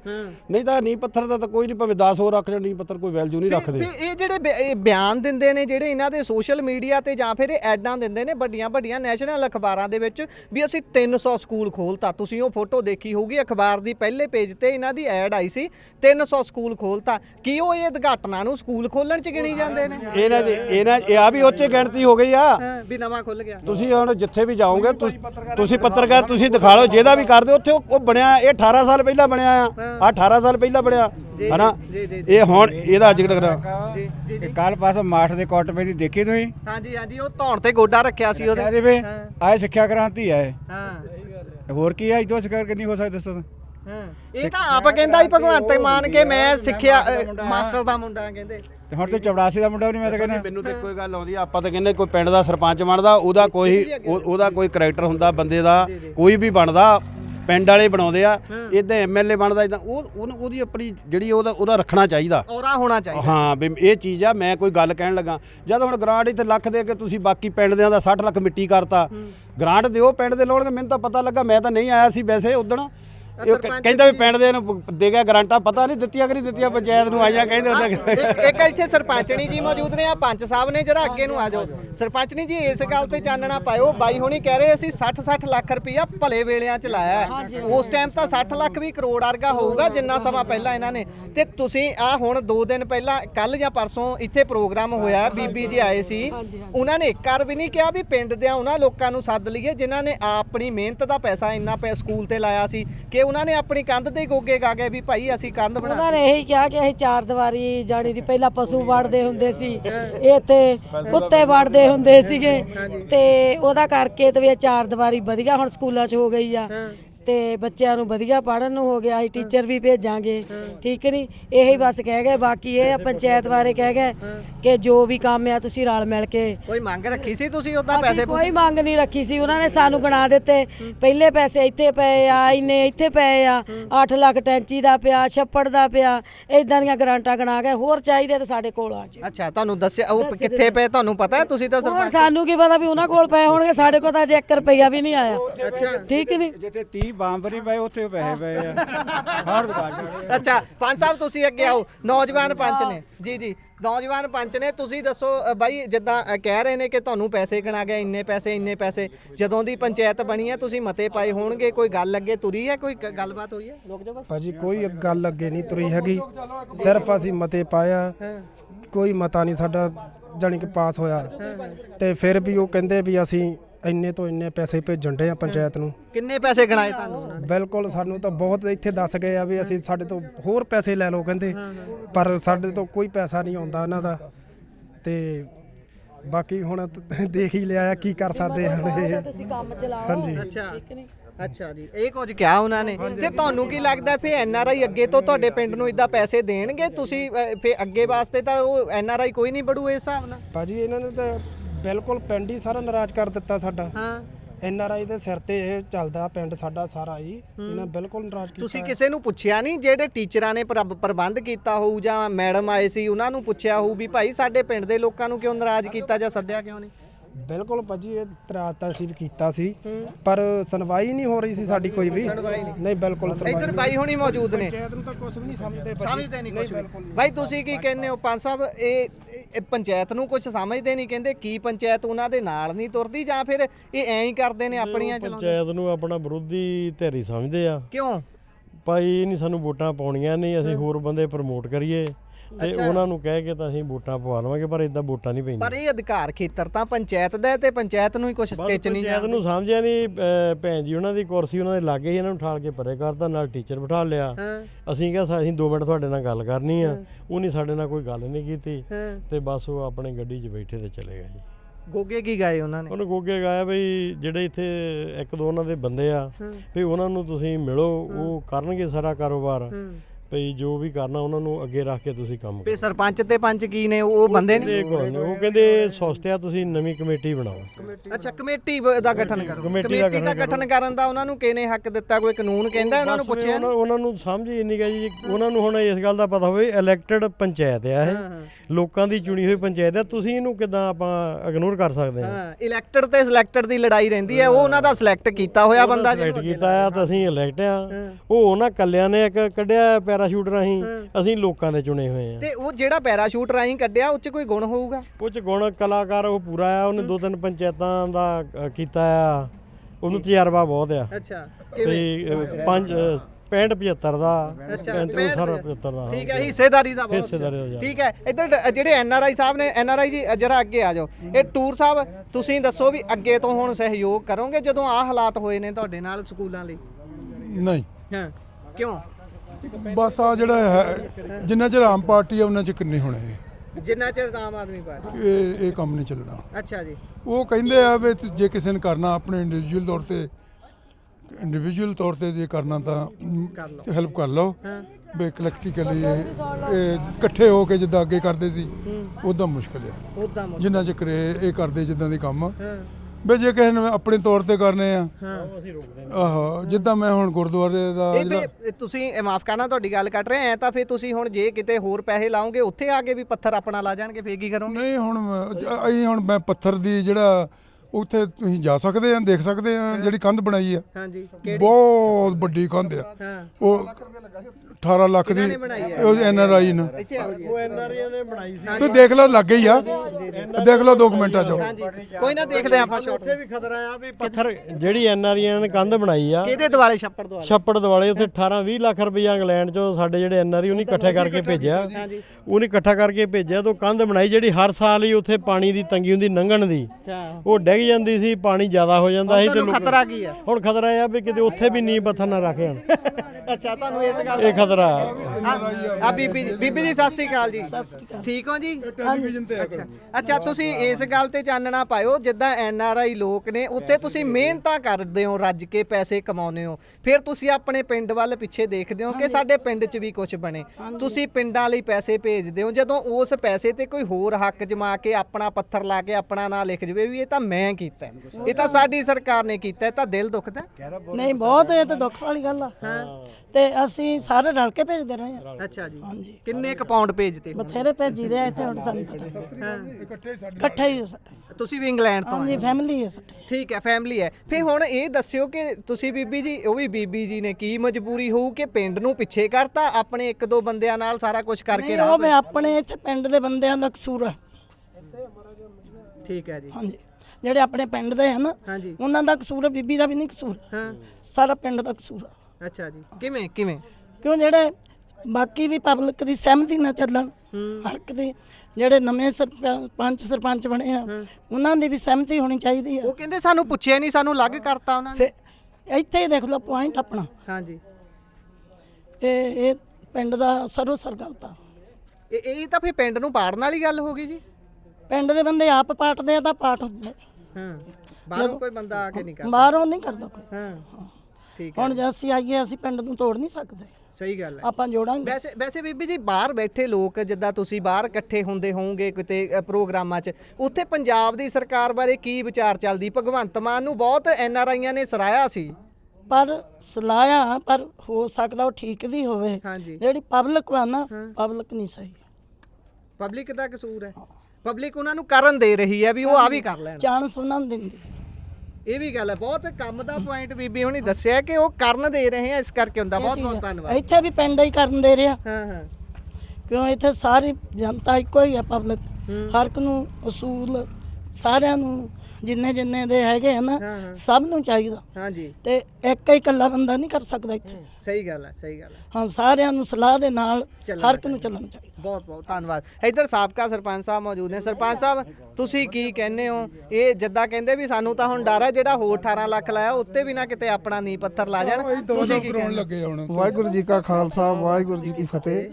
ਨਹੀਂ ਤਾਂ ਨੀ ਪੱਥਰ ਦਾ ਤਾਂ ਕੋਈ ਨਹੀਂ ਭਾਵੇਂ 10 ਹੋਰ ਰੱਖ ਜਾਣ ਨੀ ਪੱਥਰ ਕੋਈ ਵੈਲਿਊ ਨਹੀਂ ਰੱਖਦੇ। ਇਹ ਜਿਹੜੇ ਬਿਆਨ ਦਿੰਦੇ ਨੇ ਜਿਹੜੇ ਇਹਨਾਂ ਦੇ ਸੋਸ਼ਲ ਮੀਡੀਆ ਤੇ ਜਾਂ ਫਿਰ ਇਹ ਐਡਾਂ ਦਿੰਦੇ ਨੇ ਵੱਡੀਆਂ ਵੱਡੀਆਂ ਨੈਸ਼ਨਲ ਅਖਬਾਰਾਂ ਦੇ ਵਿੱਚ ਵੀ ਅਸੀਂ 300 ਸਕੂਲ ਖੋਲਤਾ। ਤੁਸੀਂ ਉਹ ਫੋਟੋ ਦੇਖੀ ਹੋਊਗੀ ਅਖਬਾਰ ਦੀ ਪਹਿਲੇ ਪੇਜ ਤੇ ਇਹਨਾਂ ਦੀ ਐਡ ਆਈ ਸੀ 300 ਸਕੂਲ ਖੋਲਤਾ। ਕੀ ਉਹ ਇਹ ਉਦਘਾਟਨਾਂ ਨੂੰ ਸਕੂਲ ਖੋਲਣ ਚ ਗਿਣੀ ਜਾਂਦੇ ਨੇ? ਇਹਨਾਂ ਦੇ ਇਹਨਾਂ ਇਹ ਆ ਵੀ ਉੱਚੇ ਗਿਣਤੀ ਹੋ ਗਈ ਆ। ਵੀ ਨਵਾਂ ਖੁੱਲ ਗਿਆ। ਤੁਸੀਂ ਹੁਣ ਜਿੱਥੇ ਵੀ ਜਾਓਗੇ ਤੁਸੀਂ- ਪੱਤਰਕਾਰ ਤੁਸੀਂ ਦਿਖਾ ਲਓ ਜਿਹਦਾ ਵੀ ਕਰਦੇ ਉੱਥੇ ਉਹ ਬਣਿਆ ਇਹ 18 ਸਾਲ ਪਹਿਲਾਂ ਬਣਿਆ ਆ। ਆ 18 ਸਾਲ ਪਹਿਲਾਂ ਬਣਿਆ। ਹਨਾ? ਇਹ ਹੁਣ ਇਹਦਾ ਅੱਜ ਕਿਹੜਾ ਜੀ ਜੀ ਜੀ ਕੱਲ ਪਾਸ ਮਾਠ ਦੇ ਕੋਟ ਪੇ ਦੀ ਦੇਖੀ ਤੁਸੀਂ? ਹਾਂਜੀ ਹਾਂਜੀ ਉਹ ਧੌਣ ਤੇ ਗੋਡਾ ਰੱਖਿਆ ਸੀ ਉਹਦੇ। ਆਏ ਸਿੱਖਿਆ ਕ੍ਰਾਂਤੀ ਹੈ ਹਾਂ। ਹੋਰ ਕੀ ਹੈ ਇਦੋਂ ਸਿੱਖਿਆ ਕਿੰਨੀ ਹੋ ਸਕਦੀ ਦੱਸੋ ਇਹ ਤਾਂ ਆਪ ਕਹਿੰਦਾ ਹੀ ਭਗਵੰਤ ਮਾਨ ਕੇ ਮੈਂ ਸਿੱਖਿਆ ਮਾਸਟਰ ਦਾ ਮੁੰਡਾ ਕਹਿੰਦੇ। ਤੇ ਹੁਣ ਤੇ 84 ਦਾ ਮੁੰਡਾ ਵੀ ਨਹੀਂ ਮੈਂ ਤਾਂ ਕਹਿੰਦਾ। ਮੈਨੂੰ ਤੇ ਕੋਈ ਗੱਲ ਆਉਂਦੀ ਆ, ਆਪਾਂ ਤਾਂ ਕਹਿੰਦੇ ਕੋਈ ਪਿੰਡ ਦਾ ਸਰਪੰਚ ਬਣਦਾ ਉਹਦਾ ਕੋਈ ਉਹ- ਉਹਦਾ ਕੋਈ ਕੈਰੈਕਟਰ ਹੁੰਦਾ ਬੰਦੇ ਦਾ ਕੋਈ ਵੀ ਬਣਦਾ ਪਿੰਡ ਵਾਲੇ ਬਣਾਉਂਦੇ ਆ ਇਦਾਂ ਐਮਐਲਏ ਬਣਦਾ ਇਦਾਂ ਉਹ ਉਹਨੂੰ- ਉਹਦੀ ਆਪਣੀ ਜਿਹੜੀ ਉਹਦਾ ਉਹਦਾ ਰੱਖਣਾ ਚਾਹੀਦਾ। ਔਰਾ ਹੋਣਾ ਚਾਹੀਦਾ। ਹਾਂ ਵੀ ਇਹ ਚੀਜ਼ ਆ ਮੈਂ ਕੋਈ ਗੱਲ ਕਹਿਣ ਲੱਗਾ। ਜਦ ਹੁਣ ਗ੍ਰਾਂਟ ਇੱਥੇ ਲੱਖ ਦੇ ਕੇ ਤੁਸੀਂ ਬਾਕੀ ਪਿੰਡ ਦਿਆਂ ਦਾ 60 ਲੱਖ ਮਿੱਟੀ ਕਰਤਾ ਗ੍ਰਾਂਟ ਦਿਓ ਪਿੰਡ ਦੇ ਲੋੜਗੇ ਮੈਨੂੰ ਤਾਂ ਪਤਾ ਲੱਗਾ ਮੈਂ ਤਾਂ ਨਹੀਂ ਆਇਆ ਸੀ ਵੈਸੇ ਉਦਣ। ਇਹ ਕ- ਕਹਿੰਦਾ ਵੀ ਪਿੰਡ ਦੇ ਨੂੰ ਦੇ ਗਿਆ ਗਰੰਟਾਂ ਪਤਾ ਨਹੀਂ ਦਿੱਤੀਆਂ ਕਿ ਨਹੀਂ ਦਿੱਤੀਆਂ ਪੰਚਾਇਤ ਨੂੰ ਆਈਆਂ ਕਹਿੰਦੇ ਉਹਦਾ ਇੱਕ ਇੱਕ ਇੱਥੇ ਸਰਪੰਚਣੀ ਜੀ ਮੌਜੂਦ ਨੇ ਆ ਪੰਚ ਸਾਹਿਬ ਨੇ ਜਰਾ ਅੱਗੇ ਨੂੰ ਆ ਜਾਓ। ਸਰਪੰਚਣੀ ਜੀ ਇਸ ਗੱਲ ਤੇ ਚਾਨਣਾ ਪਾਇਓ ਬਾਈ ਹੁਣੀ ਕਹਿ ਰਹੇ ਅਸੀਂ 60 60 ਲੱਖ ਰੁਪਇਆ ਭਲੇ ਵੇਲਿਆਂ ਚ ਲਾਇਆ ਹੈ। ਉਸ ਟਾਈਮ ਤਾਂ 60 ਲੱਖ ਵੀ ਕਰੋੜ ਵਰਗਾ ਹੋਊਗਾ ਜਿੰਨਾ ਸਮਾਂ ਪਹਿਲਾਂ ਇਹਨਾਂ ਨੇ। ਤੇ ਤੁਸੀਂ ਆ ਹੁਣ 2 ਦਿਨ ਪਹਿਲਾਂ ਕੱਲ ਜਾਂ ਪਰਸੋਂ ਇੱਥੇ ਪ੍ਰੋਗਰਾਮ ਹੋਇਆ ਬੀਬੀ ਜੀ ਆਏ ਸੀ। ਉਹਨਾਂ ਨੇ ਇੱਕ ਵਾਰ ਵੀ ਨਹੀਂ ਕਿਹਾ ਵੀ ਪਿੰਡ ਦੇ ਉਹਨਾਂ ਲੋਕਾਂ ਨੂੰ ਸੱਦ ਲਈਏ ਜਿਨ੍ਹਾਂ ਨੇ ਆਪਣੀ ਮਿਹਨਤ ਦਾ ਪੈਸਾ ਇੰਨਾ ਪੈ ਸਕੂਲ ਤੇ ਲਾਇਆ ਸੀ ਕਿ ਉਹਨਾਂ ਨੇ ਆਪਣੀ ਕੰਧ ਤੇ ਗੋਗੇ ਗਾ ਗਏ ਵੀ ਭਾਈ ਅਸੀਂ ਕੰਧ ਬਣਾ ਉਹਨਾਂ ਨੇ ਇਹੀ ਕਿਹਾ ਕਿ ਅਸੀਂ ਚਾਰ ਦੀਵਾਰੀ ਜਾਣੀ ਦੀ ਪਹਿਲਾਂ ਪਸ਼ੂ ਵੜਦੇ ਹੁੰਦੇ ਸੀ ਇੱਥੇ ਕੁੱਤੇ ਵੜਦੇ ਹੁੰਦੇ ਸੀਗੇ ਤੇ ਉਹਦਾ ਕਰਕੇ ਤੇ ਵੀ ਇਹ ਚਾਰ ਦੀਵਾਰੀ ਵਧੀਆ ਹੁਣ ਸਕੂਲਾਂ 'ਚ ਹੋ ਗਈ ਆ। ਤੇ ਬੱਚਿਆਂ ਨੂੰ ਵਧੀਆ ਪੜਨ ਨੂੰ ਹੋ ਗਿਆ ਅਸੀਂ ਟੀਚਰ ਵੀ ਭੇਜਾਂਗੇ ਠੀਕ ਨਹੀਂ ਇਹੀ ਬਸ ਕਹਿ ਗਏ ਬਾਕੀ ਇਹ ਆ ਪੰਚਾਇਤ ਬਾਰੇ ਕਹਿ ਗਏ ਕਿ ਜੋ ਵੀ ਕੰਮ ਆ ਤੁਸੀਂ ਰਲ ਮਿਲ ਕੇ ਕੋਈ ਮੰਗ ਰੱਖੀ ਸੀ ਤੁਸੀਂ ਉਦਾਂ ਪੈਸੇ ਕੋਈ ਮੰਗ ਨਹੀਂ ਰੱਖੀ ਸੀ ਉਹਨਾਂ ਨੇ ਸਾਨੂੰ ਗਣਾ ਦਿੱਤੇ। ਪਹਿਲੇ ਪੈਸੇ ਇੱਥੇ ਪਏ ਆ ਇੰਨੇ ਇੱਥੇ ਪਏ ਆ 8 ਲੱਖ ਟੈਂਚੀ ਦਾ ਪਿਆ ਛੱਪੜ ਦਾ ਪਿਆ ਇਦਾਂ ਦੀਆਂ ਗਰਾਂਟਾਂ ਗਣਾ ਕੇ ਹੋਰ ਚਾਹੀਦੇ ਤੇ ਸਾਡੇ ਕੋਲ ਆ ਜੇ ਅੱਛਾ ਤੁਹਾਨੂੰ ਦੱਸਿਆ ਉਹ ਕਿੱਥੇ ਪਏ ਤੁਹਾਨੂੰ ਪਤਾ ਹੈ ਤੁਸੀਂ ਤਾਂ ਸਰਪੰਚ? ਸਾਨੂੰ ਕੀ ਪਤਾ ਵੀ ਉਹਨਾਂ ਕੋਲ ਪਏ ਹੋਣਗੇ ਸਾਡੇ ਕੋਲ ਤਾਂ ਅਜੇ 1 ਰੁਪਈਆ ਵੀ ਨਹੀਂ ਆਇਆ। ਅੱਛਾ। ਠੀਕ ਨਹੀਂ ਜਿੱਥੇ 30 ਬੰਬਰੀ ਪਏ ਉੱਥੇ ਪੈਸੇ ਪਏ ਆ। ਹਰ ਦੁਕਾਨ ਚੜੇ ਅੱਛਾ ਪੰਚ ਸਾਹਿਬ ਤੁਸੀਂ ਅੱਗੇ ਆਓ। ਨੌਜਵਾਨ ਪੰਚ ਨੇ। ਜੀ ਜੀ। ਨੌਜਵਾਨ ਪੰਚ ਨੇ ਤੁਸੀਂ ਦੱਸੋ ਅ, ਬਾਈ ਜਿੱਦਾਂ ਅ, ਕਹਿ ਰਹੇ ਨੇ ਕਿ ਤੁਹਾਨੂੰ ਪੈਸੇ ਗਣਾ ਗਏ ਇੰਨੇ ਪੈਸੇ ਇੰਨੇ ਪੈਸੇ। ਜਦੋਂ ਦੀ ਪੰਚਾਇਤ ਬਣੀ ਹੈ ਤੁਸੀਂ ਮਤੇ ਪਾਏ ਹੋਣਗੇ? ਕੋਈ ਗੱਲ ਅੱਗੇ ਤੁਰੀ ਹੈ ਕੋਈ ਗ- ਗੱਲਬਾਤ ਹੋਈ ਹੈ ਰੁਕ ਜਾਓ ਬਸ। ਭਾਜੀ ਕੋਈ ਗੱਲ ਅੱਗੇ ਨਹੀਂ ਤੁਰੀ ਹੈਗੀ। ਸਿਰਫ ਅਸੀਂ ਮਤੇ ਪਾਇਆ ਕੋਈ ਮਤਾ ਨਹੀਂ ਸਾਡਾ ਜਾਣੀ ਕਿ ਪਾਸ ਹੋਇਆ। ਤੇ ਫਿਰ ਵੀ ਉਹ ਕਹਿੰਦੇ ਵੀ ਅਸੀਂ ਇੰਨੇ ਤੋਂ ਇੰਨੇ ਪੈਸੇ ਭੇਜਣ ਦੇ ਆ ਪੰਚਾਇਤ ਨੂੰ। ਕਿੰਨੇ ਪੈਸੇ ਗਣਾਏ ਤੁਹਾਨੂੰ ਉਹਨਾਂ ਨੇ? ਬਿਲਕੁਲ ਸਾਨੂੰ ਤਾਂ ਬਹੁਤ ਇੱਥੇ ਦੱਸ ਗਏ ਆ ਵੀ ਅਸੀਂ ਸਾਡੇ ਤੋਂ ਹੋਰ ਪੈਸੇ ਲੈ ਲਓ ਕਹਿੰਦੇ ਪਰ ਸਾਡੇ ਤੋਂ ਕੋਈ ਪੈਸਾ ਨਹੀਂ ਆਉਂਦਾ ਇਹਨਾਂ ਦਾ। ਤੇ ਬਾਕੀ ਹੁਣ ਤ- ਦੇਖ ਹੀ ਲਿਆ ਆ ਕੀ ਕਰ ਸਕਦੇ ਹਾਂ ਤੁਸੀਂ ਕੰਮ ਚਲਾਓ ਹਾਂਜੀ। ਅੱਛਾ। ਅੱਛਾ ਜੀ। ਇਹ ਕੁਝ ਕਿਹਾ ਉਹਨਾਂ ਨੇ। ਤੇ ਤੁਹਾਨੂੰ ਕੀ ਲੱਗਦਾ ਫੇ ਐਨ ਆਰ ਆਈ ਅੱਗੇ ਤੋਂ ਤੁਹਾਡੇ ਪਿੰਡ ਨੂੰ ਇਦਾਂ ਪੈਸੇ ਦੇਣਗੇ? ਤੁਸੀਂ ਫੇ ਅੱਗੇ ਵਾਸਤੇ ਤਾਂ ਉਹ ਐਨ ਆਰ ਆਈ ਕੋਈ ਨਹੀਂ ਬੜੂ ਇਸ ਹਿਸਾਬ ਨਾਲ। ਭਾਜੀ ਇਹਨਾਂ ਨੇ ਤਾਂ ਬਿਲਕੁਲ ਪਿੰਡ ਹੀ ਸਾਰਾ ਨਾਰਾਜ਼ ਕਰ ਦਿੱਤਾ ਸਾਡਾ। ਹਾਂ। ਐਨ ਆਰ ਆਈ ਦੇ ਸਿਰ ਤੇ ਇਹ ਚੱਲਦਾ ਪਿੰਡ ਸਾਡਾ ਸਾਰਾ ਹੀ। ਇਹਨਾਂ ਬਿਲਕੁਲ ਨਾਰਾਜ਼ ਕੀਤਾ ਤੁਸੀਂ ਕਿਸੇ ਨੂੰ ਪੁੱਛਿਆ ਨਹੀਂ ਜਿਹੜੇ ਟੀਚਰਾਂ ਨੇ ਪ੍ਰਬ- ਪ੍ਰਬੰਧ ਕੀਤਾ ਹੋਊ ਜਾਂ ਮੈਡਮ ਆਏ ਸੀ ਉਹਨਾਂ ਨੂੰ ਪੁੱਛਿਆ ਹੋਊ ਵੀ ਭਾਈ ਸਾਡੇ ਪਿੰਡ ਦੇ ਲੋਕਾਂ ਨੂੰ ਕਿਉਂ ਨਾਰਾਜ਼ ਕੀਤਾ ਜਾਂ ਸੱਦਿਆ ਕਿਉਂ ਨਹੀਂ? ਬਿਲਕੁਲ ਭਾਜੀ ਇਹ ਤਰਾਤ ਵੀ ਕੀਤਾ ਸੀ ਪਰ ਸੁਣਵਾਈ ਨਹੀਂ ਹੋ ਰਹੀ ਸੀ ਸਾਡੀ ਕੋਈ ਵੀ। ਨਹੀਂ। ਬਿਲਕੁਲ ਸੁਣਵਾਈ ਇੱਧਰ ਬਾਈ ਹੁਣੀ ਮੌਜੂਦ ਨੇ। ਪੰਚਾਇਤ ਨੂੰ ਤਾਂ ਕੁਝ ਵੀ ਨਹੀਂ ਸਮਝਦੇ ਭਾਜੀ। ਸਮਝਦੇ ਨਹੀਂ ਕੁਝ ਭਾਈ ਤੁਸੀਂ ਕੀ ਕਹਿੰਦੇ ਹੋ? ਪੰਜ ਸਾਹਿਬ ਇਹ ਇਹ ਪੰਚਾਇਤ ਨੂੰ ਕੁਝ ਸਮਝਦੇ ਨਹੀਂ ਕਹਿੰਦੇ ਕੀ ਪੰਚਾਇਤ ਉਹਨਾਂ ਦੇ ਨਾਲ ਨਹੀਂ ਤੁਰਦੀ ਜਾਂ ਫਿਰ ਇਹ ਐਂ ਹੀ ਕਰਦੇ ਨੇ ਆਪਣੀਆਂ ਚਲਾਉਂਦੇ? ਪੰਚਾਇਤ ਨੂੰ ਆਪਣਾ ਵਿਰੋਧੀ ਧਿਰ ਹੀ ਸਮਝਦੇ ਆ। ਕਿਉਂ? ਭਾਈ ਨਹੀਂ ਸਾਨੂੰ ਵੋਟਾਂ ਪਾਉਣੀਆਂ ਨਹੀਂ ਅਸੀਂ ਹੋਰ ਬੰਦੇ ਪ੍ਰਮੋਟ ਕਰੀਏ। ਤੇ ਉਹਨਾਂ ਨੂੰ ਕਹਿ ਕੇ ਤਾਂ ਅਸੀਂ ਵੋਟਾਂ ਪਵਾ ਲਵਾਂਗੇ ਪਰ ਇਦਾਂ ਵੋਟਾਂ ਨਹੀਂ ਪੈਂਦੀਆਂ। ਪਰ ਇਹ ਅਧਿਕਾਰ ਖੇਤਰ ਤਾਂ ਪੰਚਾਇਤ ਦਾ ਹੈ ਤੇ ਪੰਚਾਇਤ ਨੂੰ ਹੀ ਕੁਝ ਸਟਿਚ ਨਹੀਂ ਪੰਚਾਇਤ ਨੂੰ ਸਮਝਿਆ ਨਹੀਂ ਭੈਣ ਜੀ ਉਹਨਾਂ ਦੀ ਕੁਰਸੀ ਉਹਨਾਂ ਦੇ ਲਾਗੇ ਇਹਨਾਂ ਨੂੰ ਠਾਲ ਕੇ ਪਰੇ ਕਰਤਾ ਨਾਲ ਟੀਚਰ ਬਿਠਾ ਲਿਆ। ਅਸੀਂ ਕਿਹਾ ਅਸੀਂ 2 ਮਿੰਟ ਤੁਹਾਡੇ ਨਾਲ ਗੱਲ ਕਰਨੀ ਆ। ਉਹਨੇ ਸਾਡੇ ਨਾਲ ਕੋਈ ਗੱਲ ਨਹੀਂ ਕੀਤੀ। ਤੇ ਬਸ ਉਹ ਆਪਣੇ ਗੱਡੀ 'ਚ ਬੈਠੇ ਤੇ ਚਲੇ ਗਏ ਜੀ। ਗੋਗੇ ਕੀ ਗਾਏ ਉਹਨਾਂ ਨੇ? ਉਹਨੇ ਗੋਗੇ ਗਾਇਆ ਵੀ ਜਿਹੜੇ ਇੱਥੇ ਇੱਕ ਦੋ ਉਹਨਾਂ ਦੇ ਬੰਦੇ ਆ ਵੀ ਉਹਨਾਂ ਨੂੰ ਤੁਸੀਂ ਮਿਲੋ ਉਹ ਕਰਨਗੇ ਸਾਰਾ ਕਾਰੋਬਾਰ। ਭਈ ਜੋ ਵੀ ਕਰਨਾ ਉਹਨਾਂ ਨੂੰ ਅੱਗੇ ਰੱਖ ਕੇ ਤੁਸੀਂ ਕੰਮ ਵੀ ਕਰੋ। ਸਰਪੰਚ ਤੇ ਪੰਚ ਕੀ ਨੇ? ਉਹ ਬੰਦੇ ਨੇ? ਇਹ ਉਹ ਕਹਿੰਦੇ ਸੋਚਤਿਆ ਤੁਸੀਂ ਨਵੀਂ ਕਮੇਟੀ ਬਣਾਓ। ਅੱਛਾ ਕਮੇਟੀ ਬ- ਦਾ ਗਠਨ ਕਰੋ। ਕਮੇਟੀ ਦਾ ਗਠਨ ਕਰਨ ਦਾ ਉਹਨਾਂ ਨੂੰ ਕਿਹਨੇ ਹੱਕ ਦਿੱਤਾ? ਕੋਈ ਕਾਨੂੰਨ ਕਹਿੰਦਾ ਉਹਨਾਂ ਨੂੰ ਬਸ ਵੀ ਪੁੱਛਿਆ ਉਹਨਾਂ ਉਹਨਾਂ ਨੂੰ ਸਮਝ ਹੀ ਨਹੀਂ ਗਈ ਜੀ। ਉਹਨਾਂ ਨੂੰ ਹੁਣ ਇਸ ਗੱਲ ਦਾ ਪਤਾ ਹੋਵੇ ਇਲੈਕਟਡ ਪੰਚਾਇਤ ਆ ਇਹ। ਲੋਕਾਂ ਦੀ ਚੁਣੀ ਹੋਈ ਪੰਚਾਇਤ ਆ। ਤੁਸੀਂ ਇਹਨੂੰ ਕਿਦਾਂ ਆਪਾਂ ਇਗਨੋਰ ਕਰ ਸਕਦੇ ਹਾਂ ਹਾਂ ਇਲੈਕਟਡ ਤੇ ਸਿਲੈਕਟਡ ਦੀ ਲੜਾਈ ਰਹਿੰਦੀ ਹੈ ਉਹ ਉਹਨਾਂ ਦਾ ਸਿਲੈਕਟ ਕੀਤਾ ਹੋਇਆ ਬੰਦਾ ਸਿਲੈਕਟ ਕੀਤਾ ਆ ਤਾਂ ਅਸੀਂ ਇਲੈਕਟ ਆ। ਉਹ ਉਹਨਾਂ ਕੱਲਿਆਂ ਨੇ ਇੱਕ ਕੱਢਿਆ ਪੈਰਾਸ਼ੂਟ ਰਾਹੀਂ ਅਸੀਂ ਲੋਕਾਂ ਦੇ ਚੁਣੇ ਹੋਏ ਆ ਤੇ ਉਹ ਜਿਹੜਾ ਪੈਰਾਸ਼ੂਟ ਰਾਹੀਂ ਕੱਢਿਆ ਉਹ 'ਚ ਕੋਈ ਗੁਣ ਹੋਊਗਾ? ਉਹ ਚ ਗੁਣ ਕਲਾਕਾਰ ਉਹ ਪੂਰਾ ਆ ਉਹਨੇ ਦੋ ਤਿੰਨ ਪੰਚਾਇਤਾਂ ਦਾ ਕੀਤਾ ਆ। ਉਹਨੂੰ ਤਜਰਬਾ ਬਹੁਤ ਆ। ਅੱਛਾ ਵੀ ਅ, ਪੰਜ ਅ, 65 75 ਦਾ ਅੱਛਾ, 35 ਸਾਰਾ 75 ਦਾ ਠੀਕ ਹੈ ਹਿੱਸੇਦਾਰੀ ਦਾ ਬਹੁਤ ਹਿੱਸੇਦਾਰੀ ਦਾ ਜ਼ਿਆਦਾ। ਠੀਕ ਹੈ। ਇੱਧਰ ਜਿਹੜੇ ਐਨ ਆਰ ਆਈ ਸਾਹਿਬ ਨੇ ਐਨ ਆਰ ਆਈ ਜੀ ਜਰਾ ਅੱਗੇ ਆ ਜਾਓ। ਇਹ ਟੂਰ ਸਾਹਿਬ ਤੁਸੀਂ ਦੱਸੋ ਵੀ ਅੱਗੇ ਤੋਂ ਹੁਣ ਸਹਿਯੋਗ ਕਰੋਗੇ ਜਦੋਂ ਆਹ ਹਾਲਾਤ ਹੋਏ ਨੇ ਤੁਹਾਡੇ ਨਾਲ ਸਕੂਲਾਂ ਲਈ? ਨਹੀਂ। ਹਾਂ ਕਿਉਂ? ਬਸ ਆ ਜਿਹੜਾ ਹੈ ਜਿੰਨਾ ਚਿਰ ਆਮ ਪਾਰਟੀ ਆ ਉਹਨਾਂ ਚ ਕਿੰਨੇ ਹੋਣੇ ਇਹ। ਜਿੰਨਾ ਚਿਰ ਆਮ ਆਦਮੀ ਪਾਰਟੀ। ਇਹ ਇਹ ਕੰਮ ਨਹੀਂ ਚੱਲਣਾ। ਅੱਛਾ ਜੀ। ਉਹ ਕਹਿੰਦੇ ਆ ਵੀ ਤੁ- ਜੇ ਕਿਸੇ ਨੇ ਕਰਨਾ ਆਪਣੇ ਇੰਡੀਵਿਜੂਅਲ ਤੌਰ ਤੇ ਇੰਡੀਵਿਜੂਅਲ ਤੌਰ ਤੇ ਜੇ ਕਰਨਾ ਤਾਂ ਹੈਲਪ ਕਰ ਲਓ। ਵੀ ਕਲੈਕਟਿਕਲੀ ਇਹ ਇਕੱਠੇ ਹੋ ਕੇ ਜਿੱਦਾਂ ਅੱਗੇ ਕਰਦੇ ਸੀ ਉਦਾਂ ਮੁਸ਼ਕਲ ਆ। ਉਦਾਂ ਜਿੰਨਾ ਚਿਰ ਇਹ ਇਹ ਕਰਦੇ ਜਿੱਦਾਂ ਦੇ ਕੰਮ। ਵੀ ਜੇ ਕਿਸੇ ਨੇ ਆਪਣੇ ਤੌਰ ਤੇ ਕਰਨੇ ਆ। ਆਹੋ ਜਿੱਦਾਂ ਮੈਂ ਹੁਣ ਗੁਰਦੁਆਰੇ ਦਾ ਇਹ ਜਿਹੜਾ ਵੀ ਤੁਸੀਂ ਮਾਫ ਕਰਨਾ ਤੁਹਾਡੀ ਗੱਲ ਕੱਟ ਰਹੇ ਐ ਤਾਂ ਫਿਰ ਤੁਸੀਂ ਹੁਣ ਜੇ ਕਿਤੇ ਹੋਰ ਪੈਸੇ ਲਾਓਗੇ ਉੱਥੇ ਆ ਕੇ ਵੀ ਪੱਥਰ ਆਪਣਾ ਲਾ ਜਾਣਗੇ ਫੇਰ ਕੀ ਕਰੋਗੇ? ਨਹੀਂ ਹੁਣ ਮੈਂ- ਅਸੀਂ ਹੁਣ ਮੈਂ ਪੱਥਰ ਦੀ ਜਿਹੜਾ ਉੱਥੇ ਤੁਸੀਂ ਜਾ ਸਕਦੇ ਆ ਦੇਖ ਸਕਦੇ ਆ ਜਿਹੜੀ ਕੰਧ ਬਣਾਈ ਆ। ਹਾਂਜੀ ਬਹੁਤ ਵੱਡੀ ਕੰਧ ਆ। ਹਾਂ। ਉਹ 18 ਲੱਖ ਦੀ ਉਹ ਐਨ ਆਰ ਆਈ ਨੇ। ਉਹ ਐਨਆਰਆਈ ਨੇ ਬਣਾਈ ਸੀ। ਤੂੰ ਦੇਖ ਲਓ ਲੱਗੇ ਹੀ ਆ। ਦੇਖ ਲਓ ਦੋ ਕੁ ਮਿੰਟਾਂ ਚ। ਕੋਈ ਨਾ ਦੇਖਦੇ ਆਪਾਂ ਸ਼ਾਟ ਉੱਥੇ ਵੀ ਖਤਰਾ ਆ ਵੀ ਪੱਥਰ ਜਿਹੜੀ ਐਨਆਰਆਈ ਨੇ ਕੰਧ ਬਣਾਈ ਆ ਕਿਹਦੇ ਦਿਵਾਲੇ ਛੱਪੜ ਦਿਵਾਲੇ ਛੱਪੜ ਦਿਵਾਲੇ ਉੱਥੇ 18 20 ਲੱਖ ਰੁਪਈਆ ਇੰਗਲੈਂਡ ਚੋਂ ਸਾਡੇ ਜਿਹੜੇ ਐਨਆਰਆਈ ਉਹਨੇ ਇਕੱਠੇ ਕਰਕੇ ਭੇਜਿਆ। ਉਹਨੇ ਇਕੱਠਾ ਕਰਕੇ ਭੇਜਿਆ ਤੋਂ ਕੰਧ ਬਣਾਈ ਜਿਹੜੀ ਹਰ ਸਾਲ ਹੀ ਉੱਥੇ ਪਾਣੀ ਦੀ ਤੰਗੀ ਹੁੰਦੀ ਲੰਘਣ ਦੀ। ਉਹ ਡਿੱਗ ਜਾਂਦੀ ਸੀ ਪਾਣੀ ਜ਼ਿਆਦਾ ਹੋ ਜਾਂਦਾ ਸੀ ਤੇ ਲੋਕ- ਖਤਰਾ ਕੀ ਹੈ ਹੁਣ ਖਤਰਾ ਇਹ ਆ ਵੀ ਕਿਤੇ ਉੱਥੇ ਵੀ ਨੀਂਹ ਪੱਥਰ ਨਾ ਰੱਖਣ ਅੱਛਾ ਤੁਹਾਨੂੰ ਇਸ ਗੱਲ ਇਹ ਖਤਰਾ ਆ ਬੀਬੀ ਜੀ ਬੀਬੀ ਜੀ ਸਤਿ ਸ੍ਰੀ ਅਕਾਲ ਜੀ। ਠੀਕ ਹੋ ਜੀ? ਟੈਲੀਵਿਜ਼ਨ ਤੇ ਅੱਛਾ ਅੱਛਾ ਤੁਸੀਂ ਇਸ ਗੱਲ ਤੇ ਚਾਨਣਾ ਪਾਇਓ ਜਿੱਦਾਂ ਐਨ ਆਰ ਆਈ ਲੋਕ ਨੇ ਉੱਥੇ ਤੁਸੀਂ ਮਿਹਨਤਾਂ ਕਰਦੇ ਹੋ ਰੱਜ ਕੇ ਪੈਸੇ ਕਮਾਉਂਦੇ ਹੋ। ਫਿਰ ਤੁਸੀਂ ਆਪਣੇ ਪਿੰਡ ਵੱਲ ਪਿੱਛੇ ਦੇਖਦੇ ਹੋ ਕਿ ਸਾਡੇ ਪਿੰਡ 'ਚ ਵੀ ਕੁਝ ਬਣੇ। ਤੁਸੀਂ ਪਿੰਡਾਂ ਲਈ ਪੈਸੇ ਭੇਜਦੇ ਹੋ। ਜਦੋਂ ਉਸ ਪੈਸੇ ਤੇ ਕੋਈ ਹੋਰ ਹੱਕ ਜਮਾ ਕੇ ਆਪਣਾ ਪੱਥਰ ਲਾ ਕੇ ਆਪਣਾ ਨਾਂ ਲਿਖ ਜਵੇ ਵੀ ਇਹ ਤਾਂ ਮੈਂ ਕੀਤਾ। ਹੈ। ਇਹ ਤਾਂ ਸਾਡੀ ਸਰਕਾਰ ਨੇ ਕੀਤਾ। ਹੈ, ਤਾਂ ਦਿਲ ਦੁਖਦਾ। ਹੈ? ਨਹੀਂ ਬਹੁਤ ਇਹ ਤਾਂ ਦੁੱਖ ਵਾਲੀ ਗੱਲ ਆ। ਤੇ ਅਸੀਂ ਸਾਰੇ ਰਲ ਕੇ ਭੇਜਦੇ ਰਹੇ ਆ। ਅੱਛਾ ਜੀ। ਹਾਂਜੀ। ਕਿੰਨੇ ਕ ਪਾਉਂਡ ਭੇਜਦੇ ਬਥੇਰੇ ਭੇਜੀ ਦੇ ਆ ਇੱਥੇ ਹੁਣ ਸਾਨੂੰ ਪਤਾ ਇਕੱਠੇ ਹੀ ਆ ਸਾਡੇ। ਤੁਸੀਂ ਵੀ ਇੰਗਲੈਂਡ ਤੋਂ ਹਾਂਜੀ ਫੈਮਿਲੀ ਹੈ ਸਾਡੇ। ਠੀਕ ਹੈ ਫੈਮਿਲੀ ਹੈ। ਫਿਰ ਹੁਣ ਇਹ ਦੱਸਿਓ ਕਿ ਤੁਸੀਂ ਬੀਬੀ ਜੀ ਉਹ ਵੀ ਬੀਬੀ ਜੀ ਨੇ ਕੀ ਮਜਬੂਰੀ ਹੋਊ ਕਿ ਪਿੰਡ ਨੂੰ ਪਿੱਛੇ ਕਰਤਾ ਆਪਣੇ ਇੱਕ ਦੋ ਬੰਦਿਆਂ ਨਾਲ ਸਾਰਾ ਕੁਝ ਕਰਕੇ ਨਹੀਂ, ਉਹ ਮੈਂ ਆਪਣੇ ਇੱਥੇ ਪਿੰਡ ਦੇ ਬੰਦਿਆਂ ਦਾ ਕਸੂਰ ਆ। ਠੀਕ ਹੈ ਜੀ। ਹਾਂਜੀ। ਜਿਹੜੇ ਆਪਣੇ ਪਿੰਡ ਦੇ ਹਨ ਹਾਂਜੀ। ਉਹਨਾਂ ਦਾ ਕਸੂਰ ਬੀਬੀ ਦਾ ਵੀ ਨਹੀਂ ਕਸੂਰ। ਹਾਂ। ਸਾਰਾ ਪਿੰਡ ਦਾ ਕਸੂਰ ਆ। ਅੱਛਾ ਜੀ। ਕਿਵੇਂ ਕਿਵੇਂ? ਕਿਉਂ ਜਿਹੜੇ ਬਾਕੀ ਵੀ ਪਬਲਿਕ ਦੀ ਸਹਿਮਤੀ ਨਾਲ ਚੱਲਣ ਹਰ ਇੱਕ ਦੀ ਜਿਹੜੇ ਨਵੇਂ ਸਰਪੰਚ ਸਰਪੰਚ ਬਣੇ ਆ ਉਹਨਾਂ ਦੀ ਵੀ ਸਹਿਮਤੀ ਹੋਣੀ ਚਾਹੀਦੀ ਆ। ਉਹ ਕਹਿੰਦੇ ਸਾਨੂੰ ਪੁੱਛਿਆ ਨਹੀਂ ਸਾਨੂੰ ਅਲੱਗ ਕਰਤਾ ਉਹਨਾਂ ਨੇ। ਇੱਥੇ ਦੇਖ ਲਓ ਪੁਆਇੰਟ ਆਪਣਾ। ਹਾਂਜੀ। ਇਹ ਇਹ ਪਿੰਡ ਦਾ ਸਰਵਸਰ ਗਲਤ ਆ ਇਹ ਇਹ ਤਾਂ ਫਿਰ ਪਿੰਡ ਨੂੰ ਪਾੜਨ ਵਾਲੀ ਗੱਲ ਹੋ ਗਈ ਜੀ। ਪਿੰਡ ਦੇ ਬੰਦੇ ਆਪ ਪਾਟਦੇ ਆ ਤਾਂ ਪਾਟ ਹੁੰਦੇ। ਹਾਂ। ਬਾਹਰੋਂ ਕੋਈ ਬੰਦਾ ਆ ਕੇ ਨਹੀਂ ਕਰਦਾ। ਬਾਹਰੋਂ ਨਹੀਂ ਕਰਦਾ ਕੋਈ। ਹਾਂ। ਠੀਕ ਹੁਣ ਜੇ। ਅਸੀਂ ਆਈਏ ਅਸੀਂ ਪਿੰਡ ਨੂੰ ਤੋੜ ਨਹੀਂ ਸਕਦੇ। ਸਹੀ ਗੱਲ ਹੈ। ਆਪਾਂ ਜੋੜਾਂਗੇ। ਵੈਸੇ ਵੈਸੇ ਬੀਬੀ ਜੀ ਬਾਹਰ ਬੈਠੇ ਲੋਕ ਜਿੱਦਾਂ ਤੁਸੀਂ ਬਾਹਰ ਇਕੱਠੇ ਹੁੰਦੇ ਹੋਵੋਗੇ ਕਿਤੇ ਅ, ਪ੍ਰੋਗਰਾਮਾਂ 'ਚ ਉੱਥੇ ਪੰਜਾਬ ਦੀ ਸਰਕਾਰ ਬਾਰੇ ਕੀ ਵਿਚਾਰ ਚੱਲਦੀ? ਭਗਵੰਤ ਮਾਨ ਨੂੰ ਬਹੁਤ ਐਨ ਆਰ ਆਈਆਂ ਨੇ ਸਰਾਇਆ ਸੀ। ਪਰ ਸਲਾਇਆ ਪਰ ਹੋ ਸਕਦਾ ਉਹ ਠੀਕ ਵੀ ਹੋਵੇ। ਹਾਂਜੀ। ਜਿਹੜੀ ਪਬਲਿਕ ਵਾ ਨਾ ਪਬਲਿਕ ਨਹੀਂ ਸਹੀ। ਪਬਲਿਕ ਦਾ ਕਸੂਰ ਹੈ। ਪਬਲਿਕ ਉਹਨਾਂ ਨੂੰ ਕਰਨ ਦੇ ਰਹੀ ਹੈ ਵੀ ਉਹ ਆ ਵੀ ਕਰ ਲੈਣ। ਚਾਂਸ ਉਹਨਾਂ ਨੂੰ ਦਿੰਦੀ। ਇਹ ਵੀ ਗੱਲ ਹੈ ਬਹੁਤ ਕੰਮ ਦਾ ਪੁਆਇੰਟ ਬੀਬੀ ਹੁਣੀ ਦੱਸਿਆ ਕਿ ਉਹ ਕਰਨ ਦੇ ਰਹੇ ਆ ਇਸ ਕਰਕੇ ਹੁੰਦਾ ਬਹੁਤ ਬਹੁਤ ਧੰਨਵਾਦ। ਇੱਥੇ ਵੀ ਪਿੰਡ ਹੀ ਕਰਨ ਦੇ ਰਿਹਾ। ਹਾਂ ਹਾਂ। ਕਿਉਂ ਇੱਥੇ ਸਾਰੀ ਜਨਤਾ ਇੱਕੋ ਹੀ ਆ ਪਬਲਿਕ ਹਰ ਇੱਕ ਨੂੰ ਅਸੂਲ ਸਾਰਿਆਂ ਨੂੰ ਜਿੰਨੇ ਜਿੰਨੇ ਦੇ ਹੈਗੇ ਆ ਨਾ ਸਭ ਨੂੰ ਚਾਹੀਦਾ। ਹਾਂਜੀ। ਤੇ ਇੱਕ ਹੀ ਇਕੱਲਾ ਬੰਦਾ ਨਹੀਂ ਕਰ ਸਕਦਾ ਇੱਥੇ। ਸਹੀ ਗੱਲ ਹੈ ਸਹੀ ਗੱਲ ਹੈ। ਹਾਂ ਸਾਰਿਆਂ ਨੂੰ ਸਲਾਹ ਦੇ ਨਾਲ ਹਰ ਇੱਕ ਨੂੰ ਚੱਲਣਾ ਚਾਹੀਦਾ। ਬਹੁਤ ਬਹੁਤ ਧੰਨਵਾਦ। ਇੱਧਰ ਸਾਬਕਾ ਸਰਪੰਚ ਸਾਹਿਬ ਮੌਜੂਦ ਨੇ। ਸਰਪੰਚ ਸਾਹਿਬ ਤੁਸੀਂ ਕੀ ਕਹਿੰਦੇ ਹੋ? ਇਹ ਜਿੱਦਾਂ ਕਹਿੰਦੇ ਵੀ ਸਾਨੂੰ ਤਾਂ ਹੁਣ ਡਰ ਹੈ ਜਿਹੜਾ ਹੋਰ 18 ਲੱਖ ਲਾਇਆ ਉੱਤੇ ਵੀ ਨਾ ਕਿਤੇ ਆਪਣਾ ਨੀ ਪੱਥਰ ਲਾ ਜਾਣ। ਤੁਸੀਂ ਕੀ ਕਰਾਉਣ ਕਹਿੰਦੇ ਲੱਗੇ ਹੁਣ। ਵਾਹਿਗੁਰੂ ਜੀ ਕਾ ਖਾਲਸਾ ਵਾਹਿਗੁਰੂ ਜੀ ਕੀ ਫਤਿਹ।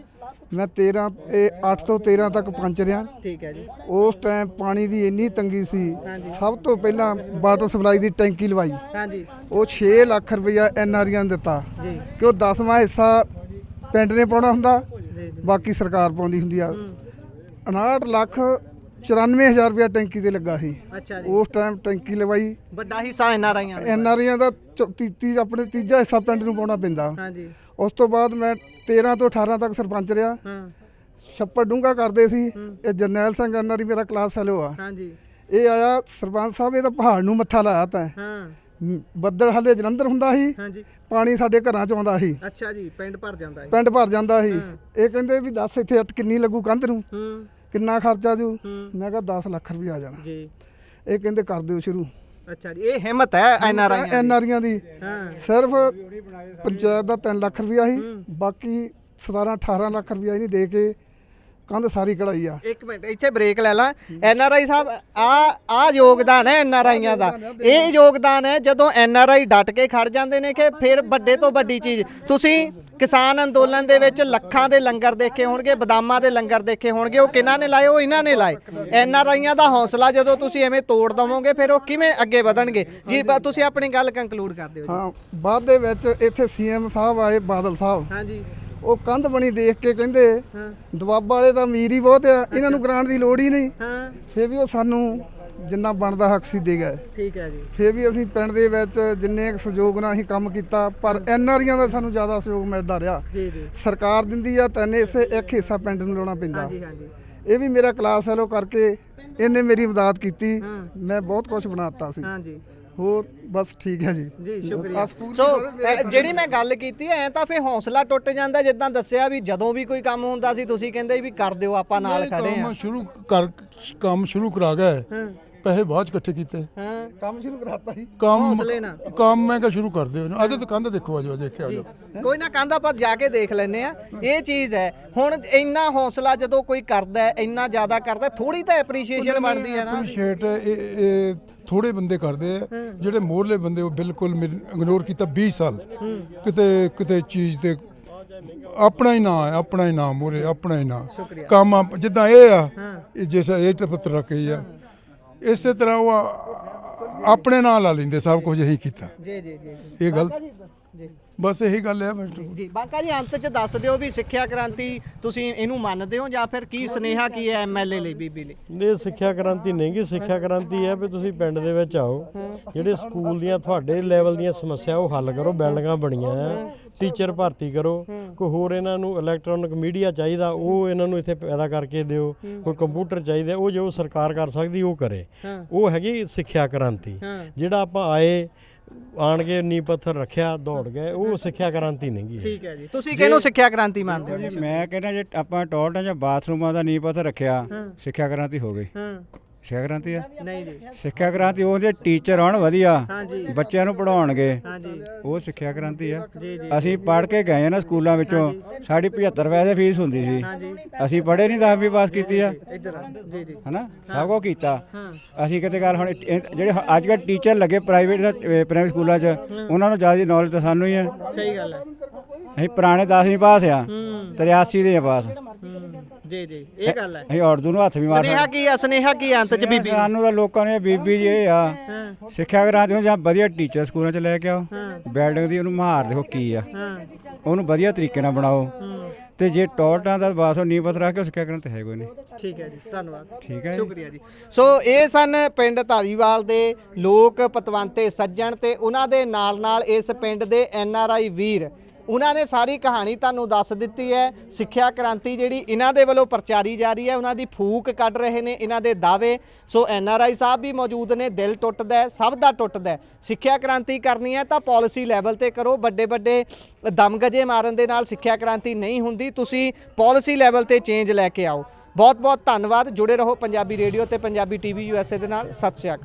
ਮੈਂ 13 ਇਹ 8 ਤੋਂ 13 ਤੱਕ ਪੰਚ ਰਿਹਾ। ਠੀਕ ਹੈ ਜੀ। ਉਸ ਟਾਈਮ ਪਾਣੀ ਦੀ ਇੰਨੀ ਤੰਗੀ ਸੀ ਸਭ ਤੋਂ ਪਹਿਲਾਂ ਵਾਟਰ ਸਪਲਾਈ ਦੀ ਟੈਂਕੀ ਲਵਾਈ। ਹਾਂਜੀ। ਉਹ 6 ਲੱਖ ਰੁਪਇਆ ਐਨਆਰੀਆਂ ਨੂੰ ਦਿੱਤਾ। ਜੀ। ਕਿ ਉਹ 10ਵਾਂ ਹਿੱਸਾ ਪਿੰਡ ਨੇ ਪਾਉਣਾ ਹੁੰਦਾ ਬਾਕੀ ਸਰਕਾਰ ਪਾਉਂਦੀ ਹੁੰਦੀ ਆ। 59 ਲੱਖ 94000 ਰੁਪਇਆ ਟੈਂਕੀ ਤੇ ਲੱਗਾ ਸੀ। ਅੱਛਾ ਜੀ। ਉਸ ਟਾਈਮ ਟੈਂਕੀ ਲਵਾਈ। ਵੱਡਾ ਹਿੱਸਾ ਐਨ ਆਰ ਆਈਆਂ ਦਾ ਐਨਆਰੀਆਂ ਦਾ ਚੌ- ਤੀ- ਤੀ ਆਪਣੇ ਤੀਜਾ ਹਿੱਸਾ ਪਿੰਡ ਨੂੰ ਪਾਉਣਾ ਪੈਂਦਾ। ਹਾਂਜੀ। ਉਸ ਤੋਂ ਬਾਅਦ ਮੈਂ 13 ਤੋਂ 18 ਤੱਕ ਸਰਪੰਚ ਰਿਹਾ। ਹਾਂ। ਛੱਪੜ ਡੂੰਗਾ ਕਰਦੇ ਸੀ। ਇਹ ਜਰਨੈਲ ਸਿੰਘ ਅਨਰੀ ਮੇਰਾ ਕਲਾਸ ਫੈਲੋ ਆ। ਹਾਂਜੀ। ਇਹ ਆਇਆ ਸਰਪੰਚ ਸਾਹਿਬ ਇਹ ਤਾਂ ਪਹਾੜ ਨੂੰ ਮੱਥਾ ਲਾਇਆ ਤਾਂ। ਹਾਂ। ਬੱਦਲ ਹਲੇ ਜਲੰਧਰ ਹੁੰਦਾ ਸੀ। ਹਾਂਜੀ। ਪਾਣੀ ਸਾਡੇ ਘਰਾਂ ਚ ਆਉਂਦਾ ਸੀ। ਅੱਛਾ ਜੀ ਪਿੰਡ ਭਰ ਜਾਂਦਾ ਹੈ ਪਿੰਡ ਭਰ ਜਾਂਦਾ ਸੀ। ਇਹ ਕਹਿੰਦੇ ਵੀ ਦੱਸ ਇੱਥੇ ਅੱਟ ਕਿੰਨੀ ਲੱਗੂ ਕੰਧ ਨੂੰ? ਹੂੰ। ਕਿੰਨਾ ਖਰਚਾ ਜੂ? ਮੈਂ ਕਿਹਾ 10 ਲੱਖ ਰੁਪਏ ਆ ਜਾਣਾ। ਜੀ। ਇਹ ਕਹਿੰਦੇ ਕਰ ਦਿਓ ਸ਼ੁਰੂ। ਅੱਛਾ ਜੀ ਇਹ ਹਿੰਮਤ ਹੈ ਐਨ ਆਰ ਆਈਆਂ ਐਨ ਆਰੀਆਂ ਦੀ। ਸਿਰਫ ਪੰਚਾਇਤ ਦਾ 3 ਲੱਖ ਰੁਪਇਆ ਸੀ ਬਾਕੀ 17 18 ਲੱਖ ਰੁਪਇਆ ਇਹਨੇ ਦੇ ਕੇ ਕੰਧ ਸਾਰੀ ਕਢਾਈ ਆ। ਇੱਕ ਮਿੰਟ ਇੱਥੇ ਬ੍ਰੇਕ ਲੈ ਲਾਂ। ਐਨ ਆਰ ਆਈ ਸਾਹਿਬ ਆ ਆ ਯੋਗਦਾਨ ਹੈ ਐਨ ਆਰ ਆਈਆਂ ਦਾ। ਇਹ ਯੋਗਦਾਨ ਹੈ ਜਦੋਂ ਐਨ ਆਰ ਆਈ ਡਟ ਕੇ ਖੜ ਜਾਂਦੇ ਨੇ ਕਿ ਫਿਰ ਵੱਡੇ ਤੋਂ ਵੱਡੀ ਚੀਜ਼। ਤੁਸੀਂ ਕਿਸਾਨ ਅੰਦੋਲਨ ਦੇ ਵਿੱਚ ਲੱਖਾਂ ਦੇ ਲੰਗਰ ਦੇਖੇ ਹੋਣਗੇ ਬਦਾਮਾਂ ਦੇ ਲੰਗਰ ਦੇਖੇ ਹੋਣਗੇ ਉਹ ਕਿਹਨਾਂ ਨੇ ਲਾਏ ਉਹ ਇਹਨਾਂ ਨੇ ਲਾਏ। ਐਨ ਆਰ ਆਈਆਂ ਦਾ ਹੌਸਲਾ ਜਦੋਂ ਤੁਸੀਂ ਐਵੇਂ ਤੋੜ ਦਵੋਗੇ ਫਿਰ ਉਹ ਕਿਵੇਂ ਅੱਗੇ ਵਧਣਗੇ? ਜੀ ਬ- ਤੁਸੀਂ ਆਪਣੀ ਗੱਲ ਕੰਕਲੂਡ ਕਰ ਦਿਓ ਜੀ। ਹਾਂ ਬਾਅਦ ਦੇ ਵਿੱਚ ਇੱਥੇ ਸੀਐਮ ਸਾਹਿਬ ਆਏ ਬਾਦਲ ਸਾਹਿਬ। ਹਾਂਜੀ। ਉਹ ਕੰਧ ਬਣੀ ਦੇਖ ਕੇ ਕਹਿੰਦੇ ਦੁਆਬਾ ਵਾਲੇ ਤਾਂ ਅਮੀਰ ਹੀ ਬਹੁਤ ਆ ਇਹਨਾਂ ਨੂੰ ਗ੍ਰਾਂਟ ਦੀ ਲੋੜ ਹੀ ਨਹੀਂ। ਹਾਂ। ਫੇਰ ਵੀ ਉਹ ਸਾਨੂੰ ਜਿੰਨਾ ਬਣਦਾ ਹੱਕ ਸੀ ਦੇ ਗਏ। ਠੀਕ ਹੈ ਜੀ। ਫੇਰ ਵੀ ਅਸੀਂ ਪਿੰਡ ਦੇ ਵਿੱਚ ਜਿੰਨੇ ਸਹਿਯੋਗ ਨਾਲ ਅਸੀਂ ਕੰਮ ਕੀਤਾ ਪਰ ਐਨਆਰੀਆਂ ਦਾ ਸਾਨੂੰ ਜ਼ਿਆਦਾ ਸਹਿਯੋਗ ਮਿਲਦਾ ਰਿਹਾ। ਜੀ ਜੀ। ਸਰਕਾਰ ਦਿੰਦੀ ਆ ਤੈਨੇ ਇਸੇ ਇੱਕ ਹਿੱਸਾ ਪਿੰਡ ਨੂੰ ਲਾਉਣਾ ਪੈਂਦਾ। ਹਾਂਜੀ ਹਾਂਜੀ। ਇਹ ਵੀ ਮੇਰਾ ਕਲਾਸ ਫੈਲੋ ਕਰਕੇ ਇਹਨੇ ਮੇਰੀ ਮਦਦ ਕੀਤੀ। ਮੈਂ ਬਹੁਤ ਕੁਝ ਬਣਾਤਾ ਸੀ। ਹਾਂਜੀ ਹੋਰ ਬਸ ਠੀਕ ਹੈ ਜੀ। ਜੀ ਸ਼ੁਕਰੀਆ। ਸੋ ਅ, ਜਿਹੜੀ ਮੈਂ ਗੱਲ ਕੀਤੀ ਐ ਤਾਂ ਫੇ ਹੌਸਲਾ ਟੁੱਟ ਜਾਂਦਾ ਜਿੱਦਾਂ ਦੱਸਿਆ ਵੀ ਜਦੋਂ ਵੀ ਕੋਈ ਕੰਮ ਹੁੰਦਾ ਸੀ ਤੁਸੀਂ ਕਹਿੰਦੇ ਵੀ ਕਰ ਦਿਓ ਆਪਾਂ ਨਾਲ ਖੜੇ ਆ। ਕੰਮ ਸ਼ੁਰੂ ਕਰ ਕੰਮ ਸ਼ੁਰੂ ਕਰਾ ਗਏ। ਪੈਸੇ ਬਾਅਦ ਚ ਇਕੱਠੇ ਕੀਤੇ। ਹਾਂ। ਕੰਮ ਸ਼ੁਰੂ ਕਰਾਤਾ ਸੀ ਕੰਮ ਹੌਸਲੇ ਨਾਲ। ਕੰਮ ਮੈਂ ਕਿਹਾ ਸ਼ੁਰੂ ਕਰ ਦਿਓ। ਅੱਜ ਤਾਂ ਕੰਧ ਦੇਖੋ ਆਜੋ ਦੇਖਿਆ ਆਜੋ ਕੋਈ ਨਾ ਕੰਧ ਆਪਾਂ ਜਾ ਕੇ ਦੇਖ ਲੈਨੇ ਆ। ਇਹ ਚੀਜ਼ ਹੈ। ਹੁਣ ਇੰਨਾ ਹੌਸਲਾ ਜਦੋਂ ਕੋਈ ਕਰਦਾ ਹੈ ਇੰਨਾ ਜ਼ਿਆਦਾ ਕਰਦਾ ਥੋੜੀ ਤਾਂ ਐਪਰੀਸ਼ੀਏਸ਼ਨ ਬਣਦੀ ਹੈ ਨਾ ਅਪਰੀਸ਼ੀਏਟ ਇਹ ਇਹ ਥੋੜੇ ਬੰਦੇ ਕਰਦੇ ਆ ਜਿਹੜੇ ਮੋਰਲੇ ਬੰਦੇ ਉਹ ਬਿਲਕੁਲ ਇਗਨੋਰ ਕੀਤਾ 20 ਸਾਲ। ਕਿਤੇ ਕਿਤੇ ਚੀਜ਼ ਤੇ ਆਪਣਾ ਹੀ ਨਾਂ ਹੈ ਆਪਣਾ ਹੀ ਨਾਮ ਮੋਰੇ ਆਪਣਾ ਹੀ ਨਾਂ। ਕੰਮ ਜਿੱਦਾਂ ਇਹ ਆ ਇਹ ਜਿਸਾ ਇਹ ਤੇ ਪੱਤਰ ਰੱਖੀ ਆ। ਇਸੇ ਤਰ੍ਹਾਂ ਉਹ ਆਪਣੇ ਨਾਂ ਲਾ ਲੈਂਦੇ ਸਭ ਕੁਝ ਇਹੀ ਕੀਤਾ। ਜੀ ਜੀ ਜੀ। ਇਹ ਗਲਤ। ਜੀ। ਬਸ ਇਹੀ ਗੱਲ ਹੈ ਜੀ ਬਾਕਾ ਜੀ ਅੰਤ ਚ ਦੱਸ ਦਿਓ ਵੀ ਸਿੱਖਿਆ ਕ੍ਰਾਂਤੀ ਤੁਸੀਂ ਇਹਨੂੰ ਮੰਨਦੇ ਹੋ ਜਾਂ ਫਿਰ ਕੀ ਸਨੇਹਾ ਕੀ ਹੈ ਐਮਐਲਏ ਲਈ ਬੀਬੀ ਲਈ? ਇਹ ਸਿੱਖਿਆ ਕ੍ਰਾਂਤੀ ਨਹੀਂ ਗੀ। ਸਿੱਖਿਆ ਕ੍ਰਾਂਤੀ ਹੈ ਵੀ ਤੁਸੀਂ ਪਿੰਡ ਦੇ ਵਿੱਚ ਆਓ। ਜਿਹੜੇ ਸਕੂਲ ਦੀਆਂ ਤੁਹਾਡੇ ਲੈਵਲ ਦੀਆਂ ਸਮੱਸਿਆ ਉਹ ਹੱਲ ਕਰੋ। ਬਿਲਡਿੰਗਾਂ ਬਣੀਆਂ ਆ। ਟੀਚਰ ਭਰਤੀ ਕਰੋ। ਕੋਈ ਹੋਰ ਇਹਨਾਂ ਨੂੰ ਇਲੈਕਟ੍ਰੋਨਿਕ ਮੀਡੀਆ ਚਾਹੀਦਾ ਉਹ ਇਹਨਾਂ ਨੂੰ ਇੱਥੇ ਪੈਦਾ ਕਰਕੇ ਦਿਓ। ਕੋਈ ਕੰਪਿਊਟਰ ਚਾਹੀਦਾ ਉਹ ਜੋ ਸਰਕਾਰ ਕਰ ਸਕਦੀ ਉਹ ਕਰੇ। ਉਹ ਹੈਗੀ ਸਿੱਖਿਆ ਕ੍ਰਾਂਤੀ। ਜਿਹੜਾ ਆਪਾਂ ਆਏ ਆਣ ਕੇ ਨੀ ਪੱਥਰ ਰੱਖਿਆ ਦੌੜ ਗਏ ਉਹ ਸਿੱਖਿਆ ਕ੍ਰਾਂਤੀ ਨਹੀਂ ਗੀ ਠੀਕ ਹੈ ਜੀ। ਤੁਸੀਂ ਕਿਹਨੂੰ ਸਿੱਖਿਆ ਕ੍ਰਾਂਤੀ ਮੰਨਦੇ ਹੋ? ਜੀ ਮੈਂ ਕਹਿੰਦਾ ਜੇ ਆਪਾਂ ਟਾਇਲਟਾਂ ਜਾਂ ਬਾਥਰੂਮਾਂ ਦਾ ਨੀਂਹ ਪੱਥਰ ਰੱਖਿਆ ਸਿੱਖਿਆ ਕ੍ਰਾਂਤੀ ਹੋ ਗਈ। ਹਾਂ। ਸਿੱਖਿਆ ਕ੍ਰਾਂਤੀ ਆ? ਨਹੀਂ ਜੀ। ਸਿੱਖਿਆ ਕ੍ਰਾਂਤੀ ਉਹ ਜੇ ਟੀਚਰ ਆਉਣ ਵਧੀਆ। ਹਾਂਜੀ। ਬੱਚਿਆਂ ਨੂੰ ਪੜਾਉਣਗੇ ਹਾਂਜੀ। ਉਹ ਸਿੱਖਿਆ ਕ੍ਰਾਂਤੀ ਆ। ਜੀ ਜੀ। ਅਸੀਂ ਪੜ੍ਹ ਕੇ ਗਏ ਆ ਨਾ ਸਕੂਲਾਂ ਵਿੱਚੋਂ। ਸਾਡੀ 75 ਪੈਸੇ ਫੀਸ ਹੁੰਦੀ ਸੀ। ਅਸੀਂ ਪੜ੍ਹੇ ਨਹੀਂ 10 ਵੀ ਪਾਸ ਕੀਤੀ ਆ। ਇੱਧਰ ਆ। ਜੀ ਜੀ। ਹਨਾ? ਸਭ ਕੁਝ ਕੀਤਾ। ਅਸੀਂ ਕਿਤੇ ਗੱਲ ਹੁਣ ਇਹ- ਜਿਹੜੇ ਅੱਜ ਕੱਲ੍ਹ ਟੀਚਰ ਲੱਗੇ ਪ੍ਰਾਈਵੇਟ ਪ੍ਰਾਈਵੇਟ ਸਕੂਲਾਂ 'ਚ। ਉਹਨਾਂ ਨੂੰ ਜ਼ਿਆਦਾ ਨੌਲੇਜ ਤਾਂ ਸਾਨੂੰ ਹੀ ਆ। ਸਹੀ ਗੱਲ ਹੈ ਅਸੀਂ ਪੁਰਾਣੇ 10ਵੀਂ ਪਾਸ ਆ। 83 ਦੇ ਆ ਪਾਸ। ਜੀ ਜੀ ਇਹ ਗੱਲ ਹੈ। ਅਸੀਂ ਉਰਦੂ ਨੂੰ ਹੱਥ ਵੀ ਮਾਰ ਸਨੇਹਾ ਕੀ ਆ? ਸਨੇਹਾ ਕੀ ਆ ਅੰਤ ਚ ਬੀਬੀ ਸਾਨੂੰ ਤਾਂ ਲੋਕਾਂ ਨੇ ਬੀਬੀ ਜੀ ਇਹ ਆ। ਸਿੱਖਿਆ ਕਰਾਂਦੇ ਹੋ ਜਾਂ ਵਧੀਆ ਟੀਚਰ ਸਕੂਲਾਂ 'ਚ ਲੈ ਕੇ ਆਓ। ਬਿਲਡਿੰਗ ਦੀ ਉਹਨੂੰ ਮਹਾਰ ਦੇਖੋ ਕੀ ਆ। ਉਹਨੂੰ ਵਧੀਆ ਤਰੀਕੇ ਨਾਲ ਬਣਾਓ। ਤੇ ਜੇ ਟੋਟਾਂ ਦਾ ਬਾਥਰੂਮ ਨੀਂਹ ਪੱਥਰ ਰੱਖ ਕੇ ਉਹ ਸਿੱਖਿਆ ਕਰਨ ਤੇ ਹੈ ਕੋਈ ਨਹੀਂ। ਠੀਕ ਹੈ ਜੀ ਧੰਨਵਾਦ। ਠੀਕ ਹੈ। ਸ਼ੁਕਰੀਆ ਜੀ। ਸੋ ਇਹ ਸਨ ਪਿੰਡ ਧਾਰੀਵਾਲ ਦੇ ਲੋਕ ਪਤਵੰਤੇ ਸੱਜਣ ਤੇ ਉਹਨਾਂ ਦੇ ਨਾਲ ਨਾਲ ਇਸ ਪਿੰਡ ਦੇ ਐਨ ਆਰ ਆਈ ਵੀਰ। ਉਹਨਾਂ ਨੇ ਸਾਰੀ ਕਹਾਣੀ ਤੁਹਾਨੂੰ ਦੱਸ ਦਿੱਤੀ ਹੈ। ਸਿੱਖਿਆ ਕ੍ਰਾਂਤੀ ਜਿਹੜੀ ਇਹਨਾਂ ਦੇ ਵੱਲੋਂ ਪ੍ਰਚਾਰੀ ਜਾ ਰਹੀ ਹੈ, ਉਹਨਾਂ ਦੀ ਫੂਕ ਕੱਢ ਰਹੇ ਨੇ ਇਹਨਾਂ ਦੇ ਦਾਅਵੇ। ਸੋ ਐਨ ਆਰ ਆਈ ਸਾਹਿਬ ਵੀ ਮੌਜੂਦ ਨੇ, ਦਿਲ ਟੁੱਟਦਾ ਸਭ ਦਾ ਟੁੱਟਦਾ ਸਿੱਖਿਆ ਕ੍ਰਾਂਤੀ ਕਰਨੀ ਹੈ ਤਾਂ ਪਾਲਿਸੀ ਲੈਵਲ ਤੇ ਕਰੋ ਵੱਡੇ ਵੱਡੇ ਦਮਗਜੇ ਮਾਰਨ ਦੇ ਨਾਲ ਸਿੱਖਿਆ ਕ੍ਰਾਂਤੀ ਨਹੀਂ ਹੁੰਦੀ। ਤੁਸੀਂ ਪਾਲਿਸੀ ਲੈਵਲ ਤੇ ਚੇਂਜ ਲੈ ਕੇ ਆਓ। ਬਹੁਤ ਬਹੁਤ ਧੰਨਵਾਦ। ਜੁੜੇ ਰਹੋ ਪੰਜਾਬੀ ਰੇਡੀਓ ਤੇ ਪੰਜਾਬੀ ਟੀਵੀ ਯੂਐਸਏ ਦੇ ਨਾਲ। ਸਤਿ ਸ਼੍ਰੀ ਅਕਾਲ।